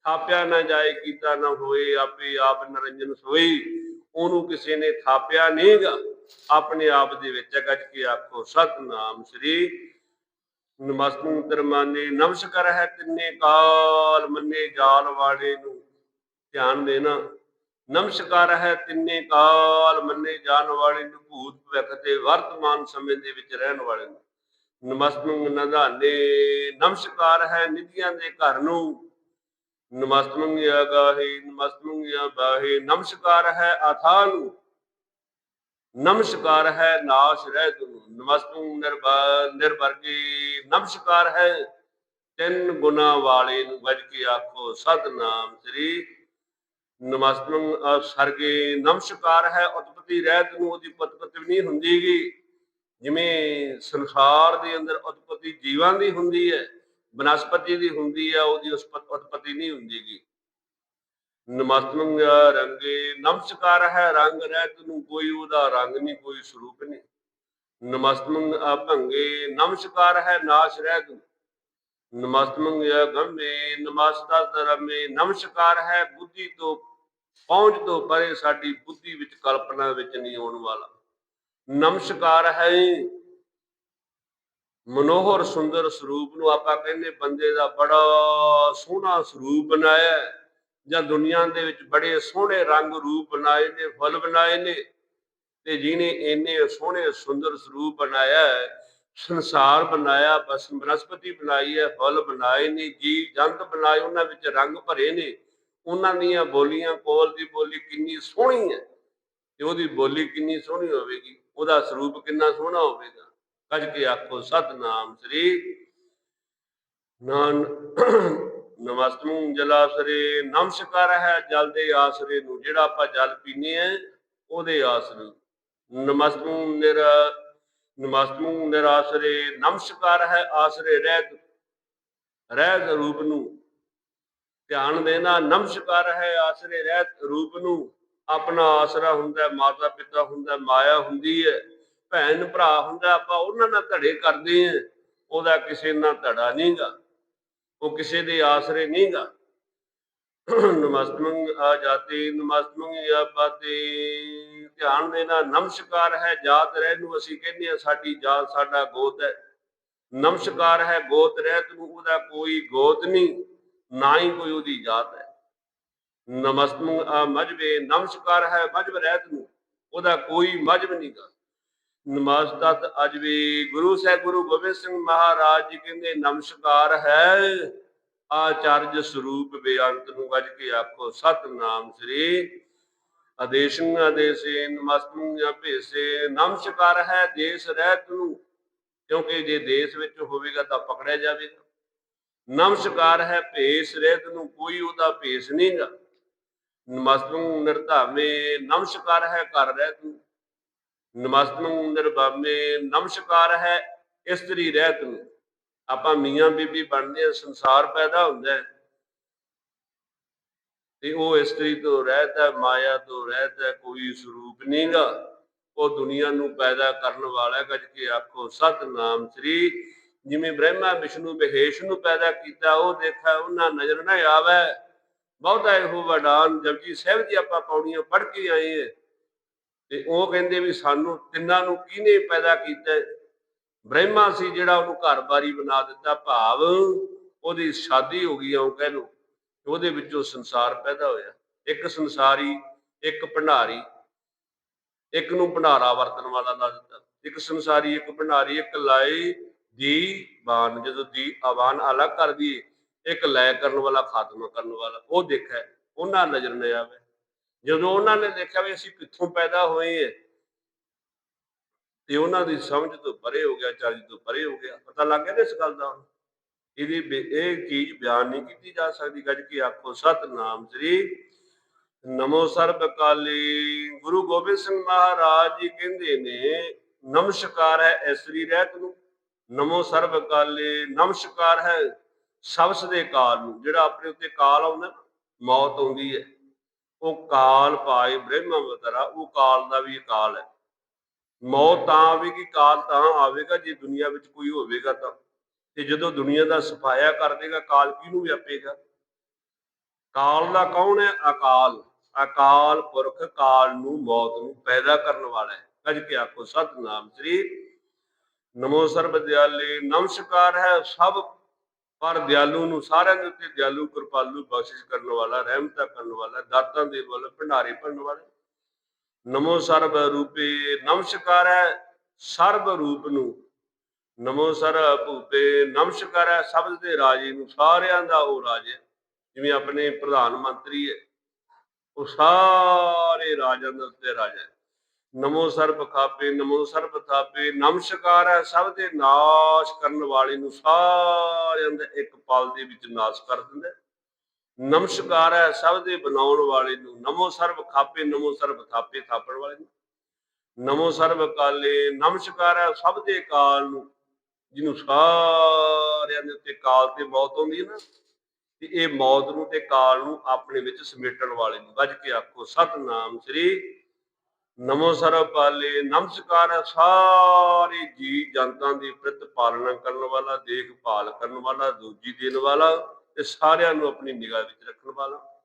ਥਾਪਿਆ ਨਾ ਜਾਏ, ਕੀਤਾ ਨਾ ਹੋਏ, ਆਪੇ ਆਪ ਨਰੰਜਨ ਸੋਈ। ਉਹਨੂੰ ਕਿਸੇ ਨੇ ਥਾਪਿਆ ਨਹੀਂਗਾ। ਆਪਣੇ ਆਪ ਦੇ ਵਿੱਚ ਗੱਜ ਕੇ ਆਖੋ, ਸਤਨਾਮ ਸ੍ਰੀ ਨਮਸਤੰ ਤਰਮਾਨੇ ਨਮਸਕਾਰ ਹੈ ਤਿੰਨੇ ਕਾਲ, ਮੰਨੇ ਜਾਲ ਵਾਲੇ ਨੂੰ ਧਿਆਨ ਦੇਣਾ। ਨਮਸਕਾਰ ਹੈ ਤਿੰਨੇ ਕਾਲ, ਮੰਨੇ ਜਾਣ ਵਾਲੇ ਨੂੰ ਭੂਤ ਭਵਿੱਖ ਤੇ ਵਰਤਮਾਨ ਸਮੇਂ ਦੇ ਵਿੱਚ ਰਹਿਣ ਵਾਲੇ ਨੂੰ। ਨਮਸਤੰ ਨਦਾਨੇ, ਨਮਸਕਾਰ ਹੈ ਨਿਧੀਆਂ ਦੇ ਘਰ ਨੂੰ। ਨਮਸਤੰ ਯਾ ਗਾਹੇ, ਨਮਸਤੰ ਯਾ ਬਾਹੇ, ਨਮਸਕਾਰ ਹੈ ਆਥਾ ਨੂੰ। ਨਮਸਕਾਰ ਹੈ ਨਾਸ਼ ਰਹਿ ਨੂੰ ਨਮਸਤੰ ਨਿਰਭਾ, ਨਿਰਵਰਗੀ, ਨਮਸਕਾਰ ਹੈ ਤਿੰਨ ਗੁਨਾ ਵਾਲੇ ਨੂੰ ਵੱਜ ਕੇ ਆਖੋ, ਸਤਨਾਮ ਸ੍ਰੀ ਨਮਸਤੰ ਸਰਗੇ, ਨਮਸਕਾਰ ਹੈ। ਉਤਪਤੀ ਰਹਿਤ ਨੂੰ ਉਹਦੀ ਉਤਪਤੀ ਵੀ ਨਹੀਂ ਹੁੰਦੀਗੀ। ਜਿਵੇਂ ਸੰਸਾਰ ਦੇ ਅੰਦਰ ਉਤਪਤੀ ਜੀਵਾਂ ਦੀ ਹੁੰਦੀ ਹੈ, ਬਨਸਪਤੀ ਦੀ ਹੁੰਦੀ ਹੈ, ਉਹਦੀ ਉਤਪਤੀ ਨਹੀਂ ਹੁੰਦੀਗੀ। ਨਮਸਤੰ, ਰੰਗੇ, ਨਮਸਕਾਰ ਹੈ। ਰੰਗ ਰਹਿਤ ਨੂੰ ਕੋਈ ਉਹਦਾ ਰੰਗ ਨਹੀਂ, ਕੋਈ ਸਰੂਪ ਨਹੀਂ। ਨਮਸਤੰ ਅਭੰਗੇ ਨਮਸਕਾਰ ਹੈ, ਨਾਸ਼ ਰਹਿਤ ਨੂੰ। ਯਾ ਗਮੇ, ਨਮਸਤਾ ਤਰਮੇ ਨਮਸਕਾਰ ਹੈ। ਬੁੱਧੀ ਤੋਂ ਪਹੁੰਚ ਤੋਂ ਪਰੇ ਸਾਡੀ ਬੁੱਧੀ ਵਿੱਚ ਕਲਪਨਾ ਵਿੱਚ ਨਹੀਂ ਆਉਣ ਵਾਲਾ। ਨਮਸਕਾਰ ਹੈ ਮਨੋਹਰ ਸੁੰਦਰ ਸਰੂਪ ਨੂੰ ਆਪਾਂ ਕਹਿੰਦੇ ਬੰਦੇ ਦਾ ਬੜਾ ਸੋਹਣਾ ਸਰੂਪ ਬਣਾਇਆ ਜਾਂ ਦੁਨੀਆ ਦੇ ਵਿੱਚ ਬੜੇ ਸੋਹਣੇ ਰੰਗ ਰੂਪ ਬਣਾਏ ਨੇ, ਫੁੱਲ ਬਣਾਏ ਨੇ। ਤੇ ਜਿਹਨੇ ਇੰਨੇ ਸੋਹਣੇ ਸੁੰਦਰ ਸਰੂਪ ਬਣਾਇਆ ਸੰਸਾਰ ਬਣਾਇਆ, ਬਸ ਬਨਸਪਤੀ ਬਣਾਈ ਹੈ, ਫਲ ਬਣਾਏ ਨੇ ਜੀ ਜੰਤ ਬਣਾਏ, ਉਹਨਾਂ ਵਿੱਚ ਰੰਗ ਭਰੇ ਨੇ। ਉਹਨਾਂ ਦੀਆਂ ਬੋਲੀਆਂ ਕੋਲ ਦੀ ਬੋਲੀ ਕਿੰਨੀ ਸੋਹਣੀ ਹੈ। ਤੇ ਉਹਦੀ ਬੋਲੀ ਕਿੰਨੀ ਸੋਹਣੀ ਹੋਵੇਗੀ, ਉਹਦਾ ਸਰੂਪ ਕਿੰਨਾ ਸੋਹਣਾ ਹੋਵੇਗਾ। ਕੱਜ ਕੇ ਆਖੋ, ਸਤਨਾਮ ਸ੍ਰੀ ਨਾਨ, ਨਮਸਤੰ ਜਲਾਸਰੇ ਨਮਸਕਾਰ ਹੈ ਜਲ ਦੇ ਆਸਰੇ ਨੂੰ, ਜਿਹੜਾ ਆਪਾਂ ਜਲ ਪੀਨੇ ਆ ਉਹਦੇ ਆਸਰੇ ਨਮਸਤੰ ਨਿਰ, ਨਮਸਤੰ ਨਿਰਾਸਰੇ, ਨਮਸਕਾਰ ਹੈ ਆਸਰੇ ਰਹਿਤ ਰਹਿਤ ਰੂਪ ਨੂੰ ਧਿਆਨ ਦੇਣਾ, ਨਮਸਕਾਰ ਹੈ ਆਸਰੇ ਰਹਿਤ ਰੂਪ ਨੂੰ। ਆਪਣਾ ਆਸਰਾ ਹੁੰਦਾ ਮਾਤਾ ਪਿਤਾ ਹੁੰਦਾ, ਮਾਇਆ ਹੁੰਦੀ ਹੈ। ਭੈਣ, ਭਰਾ ਹੁੰਦਾ, ਆਪਾਂ ਉਹਨਾਂ ਨਾਲ ਧੜੇ ਕਰਦੇ ਆ ਉਹਦਾ ਕਿਸੇ ਨਾਲ ਧੜਾ ਨਹੀਂਗਾ। ਉਹ ਕਿਸੇ ਦੇ ਆਸਰੇ ਨਹੀਂਗਾ। ਨਮਸਤੰ ਆ ਜਾਤੀ ਨਮਸਤੰ ਆ ਬਾਤੇ ਧਿਆਨ ਦੇਣਾ, ਨਮਸਕਾਰ ਹੈ ਜਾਤ ਰਹਿ ਨੂੰ ਅਸੀਂ ਕਹਿੰਦੇ ਆ ਸਾਡੀ ਜਾਤ ਸਾਡਾ ਗੋਤ ਹੈ। ਨਮਸਕਾਰ ਹੈ ਗੋਤ ਰਹਿਤ ਨੂੰ, ਉਹਦਾ ਕੋਈ ਗੋਤ ਨਹੀਂ। ਨਾ ਹੀ ਕੋਈ ਉਹਦੀ ਜਾਤ ਹੈ। ਨਮਸਤੰ ਆ ਮਜਬੇ, ਨਮਸਕਾਰ ਹੈ ਮਜਬ ਰਹਿਤ ਨੂੰ, ਉਹਦਾ ਕੋਈ ਮਜਬ ਨਹੀਂਗਾ ਨਮਸਤਤ ਅਜਵੇ, ਗੁਰੂ ਸਾਹਿਬ ਗੁਰੂ ਗੋਬਿੰਦ ਸਿੰਘ ਮਹਾਰਾਜ ਜੀ ਕਹਿੰਦੇ, ਨਮਸਕਾਰ ਹੈ। ਆਚਾਰਜ ਸਰੂਪ ਬੇਅੰਤ ਨੂੰ ਵੱਜ ਕੇ ਆਖੋ, ਸਤਨਾਮ ਸ੍ਰੀ ਆਦੇਸ਼ੰ ਆਦੇਸੇ ਨਮਸਤੰ ਜਾਂ ਭੇਸੇ, ਨਮਸਕਾਰ ਹੈ ਦੇਸ ਰਹਿਤ ਨੂੰ। ਕਿਉਂਕਿ ਜੇ ਦੇਸ਼ ਵਿੱਚ ਹੋਵੇਗਾ ਤਾਂ ਪਕੜਿਆ ਜਾਵੇਗਾ। ਨਮਸਕਾਰ ਹੈ, ਭੇਸ ਰਹਿਤ ਨੂੰ ਕੋਈ ਉਹਦਾ ਭੇਸ ਨਹੀਂਗਾ। ਨਮਸਤੰ ਨਿਰਧਾਮੇ, ਨਮਸਕਾਰ ਹੈ, ਘਰ ਰਹਿਤ ਨੂੰ। ਨਮਸਤੰ ਨਿਰਭਾਮੇ, ਨਮਸਕਾਰ ਹੈ, ਇਸਤਰੀ ਰਹਿਤ ਨੂੰ। ਆਪਾਂ ਮੀਆਂ ਬੀਬੀ ਬਣਦੇ ਆ ਸੰਸਾਰ ਪੈਦਾ ਹੁੰਦਾ ਹੈ। ਤੇ ਉਹ ਇਸਤਰੀ ਤੋਂ ਰਹਿਤ ਹੈ, ਮਾਇਆ ਤੋਂ ਰਹਿਤ ਹੈ, ਕੋਈ ਸਰੂਪ ਨਹੀਂਗਾ। ਉਹ ਦੁਨੀਆ ਨੂੰ ਪੈਦਾ ਕਰਨ ਵਾਲਾ ਹੈ, ਗੱਜ ਕੇ ਆਖੋ, ਸਤਨਾਮ ਸ੍ਰੀ ਜਿਵੇਂ ਬ੍ਰਹਮਾ, ਵਿਸ਼ਨੂੰ, ਮਹੇਸ਼ ਨੂੰ ਪੈਦਾ ਕੀਤਾ, ਉਹ ਦੇਖਾ, ਉਹਨਾਂ ਨਜ਼ਰ ਨਾ ਆਵੇ। ਬਹੁਤਾ ਇਹੋ ਵਡਾਨ ਜਪਜੀ ਸਾਹਿਬ ਦੀ ਆਪਾਂ ਪੌੜੀਆਂ ਪੜ੍ਹ ਕੇ ਆਏ ਹਾਂ ਤੇ ਉਹ ਕਹਿੰਦੇ ਵੀ ਸਾਨੂੰ ਤਿੰਨਾਂ ਨੂੰ ਕਿਹਨੇ ਪੈਦਾ ਕੀਤਾ? ਹੈ? ਬ੍ਰਹਮਾ ਸੀ ਜਿਹੜਾ ਉਹਨੂੰ ਘਰ-ਬਾਰੀ ਬਣਾ ਦਿੱਤਾ, ਭਾਵ ਉਹਦੀ ਸ਼ਾਦੀ ਹੋ ਗਈ ਉਹ ਕਹਿ ਲਓ। ਉਹਦੇ ਵਿੱਚੋਂ ਸੰਸਾਰ ਪੈਦਾ ਹੋਇਆ। ਇੱਕ ਸੰਸਾਰੀ, ਇੱਕ ਭੰਡਾਰੀ। ਇੱਕ ਨੂੰ ਭੰਡਾਰਾ ਵਰਤਣ ਵਾਲਾ ਲਾ ਦਿੱਤਾ। ਇੱਕ ਸੰਸਾਰੀ, ਇੱਕ ਭੰਡਾਰੀ, ਇੱਕ ਲਾਏ। ਦੀ ਬਾਨ ਜਦੋਂ ਦੀ ਆਵਾਨ ਅਲੱਗ ਕਰ ਦਈਏ, ਇੱਕ ਲੈ ਕਰਨ ਵਾਲਾ, ਖਾਤਮਾ ਕਰਨ ਵਾਲਾ, ਉਹ ਦੇਖਿਆ, ਉਹਨਾਂ ਨਜ਼ਰ ਨੇ ਆਵੇ। ਜਦੋਂ ਉਹਨਾਂ ਨੇ ਦੇਖਿਆ ਵੀ ਅਸੀਂ ਕਿੱਥੋਂ ਪੈਦਾ ਹੋਏ ਹਾਂ ਤੇ ਉਹਨਾਂ ਦੀ ਸਮਝ ਤੋਂ ਪਰੇ ਹੋ ਗਿਆ, ਚਾਰਜ ਤੋਂ ਪਰੇ ਹੋ ਗਿਆ, ਪਤਾ ਲੱਗ ਗਿਆ ਨਾ ਇਸ ਗੱਲ ਦਾ ਇਹਦੀ ਇਹ ਚੀਜ਼ ਬਿਆਨ ਨਹੀਂ ਕੀਤੀ ਜਾ ਸਕਦੀ, ਗੱਜ ਕੇ ਆਖੋ, ਸਤਨਾਮ ਸ੍ਰੀ ਨਮੋ ਸਰਬ ਕਾਲੀ ਗੁਰੂ ਗੋਬਿੰਦ ਸਿੰਘ ਮਹਾਰਾਜ ਜੀ ਕਹਿੰਦੇ ਨੇ, ਨਮਸਕਾਰ ਹੈ ਐਸਰੀ ਰਹਿਤ ਨੂੰ। ਨਮੋ ਸਰਬ ਕਾਲੇ ਨਮਸਕਾਰ ਹੈ ਸਬਸ ਦੇ ਕਾਲ ਨੂੰ। ਜਿਹੜਾ ਆਪਣੇ ਉੱਤੇ ਕਾਲ ਆਉਂਦਾ ਮੌਤ ਆਉਂਦੀ ਹੈ। ਉਹ ਕਾਲ ਪਾਏ ਬ੍ਰਹਮਾ ਵਤਰਾ ਉਹ ਕਾਲ ਦਾ ਵੀ ਕਾਲ ਹੈ। ਮੌਤ ਤਾਂ ਆਵੇਗੀ, ਕਾਲ ਤਾਂ ਆਵੇਗਾ, ਜੇ ਦੁਨੀਆ ਵਿੱਚ ਕੋਈ ਹੋਵੇਗਾ ਤਾਂ। ਤੇ ਜਦੋਂ ਦੁਨੀਆ ਦਾ ਸਫਾਇਆ ਕਰ ਦੇਗਾ, ਕਾਲ ਕਿਹਨੂੰ ਵਿਆਪੇਗਾ? ਕਾਲ ਦਾ ਕੌਣ ਹੈ? ਅਕਾਲ। ਅਕਾਲ ਪੁਰਖ ਕਾਲ ਨੂੰ, ਮੌਤ ਨੂੰ ਪੈਦਾ ਕਰਨ ਵਾਲਾ ਹੈ। ਕੱਜ ਕੇ ਆਖੋ, ਸਤਨਾਮ ਸ੍ਰੀ ਨਮੋ ਸਰਬ ਦਿਆਲੇ, ਨਮਸਕਾਰ ਹੈ ਸਭ। ਪਰ ਦਿਆਲੂ ਨੂੰ ਸਾਰਿਆਂ ਦੇ ਉੱਤੇ ਦਿਆਲੂ, ਕਿਰਪਾਲੂ ਬਖਸ਼ਿਸ਼ ਕਰਨ ਵਾਲਾ, ਰਹਿਮਤਾਂ ਕਰਨ ਵਾਲਾ, ਦਾਤਾਂ ਦੇ ਵਾਲਾ ਭੰਡਾਰੇ ਭਰਨ ਵਾਲਾ। ਨਮੋ ਸਰਬ ਰੂਪੇ, ਨਮਸਕਾਰ ਹੈ ਸਰਬ ਰੂਪ ਨੂੰ। ਨਮੋ ਸਰਬ ਭੂਪੇ ਨਮਸਕਾਰ ਹੈ ਸਬਦ ਦੇ ਰਾਜੇ ਨੂੰ, ਸਾਰਿਆਂ ਦਾ ਉਹ ਰਾਜੇ, ਜਿਵੇਂ ਆਪਣੇ ਪ੍ਰਧਾਨ ਮੰਤਰੀ ਹੈ। ਉਹ ਸਾਰੇ ਰਾਜਾਂ ਦੇ ਉੱਤੇ ਰਾਜਾ ਹੈ। ਨਮੋ ਸਰਬ ਖਾਪੇ, ਨਮੋ ਸਰਬ ਥਾਪੇ ਨਮਸਕਾਰ ਹੈ ਸਭ ਦੇ ਨਾਸ਼ ਕਰਨ ਵਾਲੇ ਨੂੰ ਸਾਰਿਆਂ ਦਾ ਇੱਕ ਪਲ ਦੇ ਵਿੱਚ ਨਾਸ਼ ਕਰ ਦਿੰਦਾ। ਨਮਸਕਾਰ ਹੈ ਸਭ ਦੇ ਬਣਾਉਣ ਵਾਲੇ ਨੂੰ, ਨਮੋ ਸਰਬ ਖਾਪੇ, ਨਮੋ ਸਰਬ ਥਾਪੇ ਥਾਪਣ ਵਾਲੇ ਨੂੰ। ਨਮੋ ਸਰਬ ਕਾਲੇ ਨਮਸਕਾਰ ਹੈ ਸਭ ਦੇ ਕਾਲ ਨੂੰ, ਜਿਹਨੂੰ ਸਾਰਿਆਂ ਦੇ ਉੱਤੇ ਕਾਲ ਤੇ ਮੌਤ ਆਉਂਦੀ ਹੈ ਨਾ, ਤੇ ਇਹ ਮੌਤ ਨੂੰ ਤੇ ਕਾਲ ਨੂੰ ਆਪਣੇ ਵਿੱਚ ਸਮੇਟਣ ਵਾਲੇ ਨੂੰ, ਵੱਜ ਕੇ ਆਖੋ, ਸਤਨਾਮ ਸ੍ਰੀ ਨਮੋ ਸਰਬ ਨਮਸਕਾਰ ਸਾਰੇ ਜੀ ਜਨਤਾ ਦੀ ਪ੍ਰਤ ਪਾਲਣਾ ਕਰਨ ਵਾਲਾ, ਦੇਖਭਾਲ ਕਰਨ ਵਾਲਾ ਦੂਜੀ ਦੇਣ ਵਾਲਾ ਤੇ ਸਾਰਿਆਂ ਨੂੰ ਆਪਣੀ ਨਿਗਾਹ ਵਿੱਚ ਰੱਖਣ ਵਾਲਾ।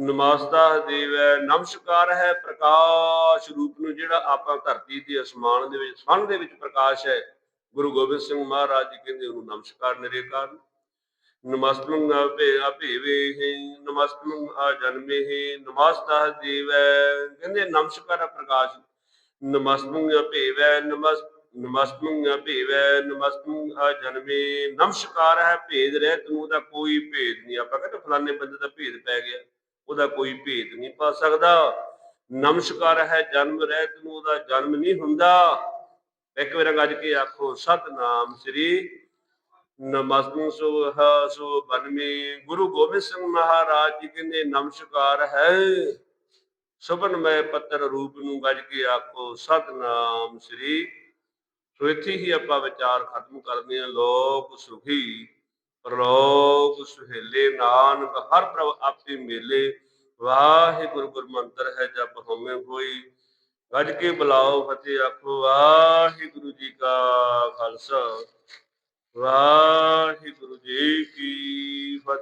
ਨਮਸਤਾ ਦੇਵੈ, ਨਮਸਕਾਰ ਹੈ ਪ੍ਰਕਾਸ਼ ਰੂਪ ਨੂੰ, ਜਿਹੜਾ ਆਪਾਂ ਧਰਤੀ ਤੇ ਅਸਮਾਨ ਦੇ ਵਿੱਚ ਸਨ ਦੇ ਵਿੱਚ ਪ੍ਰਕਾਸ਼ ਹੈ। ਗੁਰੂ ਗੋਬਿੰਦ ਸਿੰਘ ਮਹਾਰਾਜ ਜੀ ਕਹਿੰਦੇ ਉਹਨੂੰ ਨਮਸਕਾਰ ਨਿਰੇਕਾਰ। ਨਮਸਤੰ ਅਭੇ ਅਭੇਵੇ ਹੈ, ਨਮਸਤੰ ਆ ਜਨਮੇ ਨਮਸਤਾ ਦੇਵੈ ਕਹਿੰਦੇ ਨਮਸਕਾਰ ਪ੍ਰਕਾਸ਼। ਨਮਸਤੰ ਅਭੇਵੈ ਨਮਸ ਨਮਸਤੰ ਅਭੇਵੈ ਨਮਸਤੰ ਆ ਜਨਮੇ। ਨਮਸਕਾਰ ਹੈ ਭੇਦ ਰਹਿਤ ਨੂੰ, ਉਹਦਾ ਕੋਈ ਭੇਦ ਨਹੀਂ। ਆਪਾਂ ਕਹਿੰਦੇ ਫਲਾਣੇ ਬੰਦੇ ਦਾ ਭੇਦ ਪੈ ਗਿਆ, ਉਹਦਾ ਕੋਈ ਭੇਦ ਨਹੀਂ ਪਾ ਸਕਦਾ। ਨਮਸਕਾਰ ਹੈ ਜਨਮ ਰਹਿਤ ਨੂੰ, ਉਹਦਾ ਜਨਮ ਨਹੀਂ ਹੁੰਦਾ। ਇੱਕ ਵਾਰ ਗੱਜ ਕੇ ਆਖੋ, ਸਤਨਾਮ ਸ੍ਰੀ ਨਮਸਤੰ ਸੁਹ ਸੋ ਬਨਮੀ। ਗੁਰੂ ਗੋਬਿੰਦ ਸਿੰਘ ਮਹਾਰਾਜ ਜੀ ਕਹਿੰਦੇ, ਨਮਸਕਾਰ ਹੈ। ਸੁਭਨਮੈ ਪੱਤਰ ਰੂਪ ਨੂੰ ਗੱਜ ਕੇ ਆਖੋ, ਸਤਨਾਮ ਸ੍ਰੀ। ਸੋ ਇੱਥੇ ਹੀ ਆਪਾਂ ਵਿਚਾਰ ਖਤਮ ਕਰਦੇ ਹਾਂ। ਲੋਕ ਸੁਖੀ, ਪਰਲੋਕ ਸੁਹੇਲੇ ਨਾਨਕ, ਹਰ ਪ੍ਰਭ ਆਪੇ ਮੇਲੇ। ਵਾਹਿਗੁਰੂ ਗੁਰ ਮੰਤਰ ਹੈ, ਜਪ ਹਉਮੈ ਹੋਈ। ਗੱਜ ਕੇ ਬੁਲਾਓ, ਫਤਿਹ ਆਖੋ, ਵਾਹਿਗੁਰੂ ਜੀ ਕਾ ਖਾਲਸਾ। ਵਾਹਿਗੁਰੂ ਜੀ ਕੀ ਫਤਿਹ।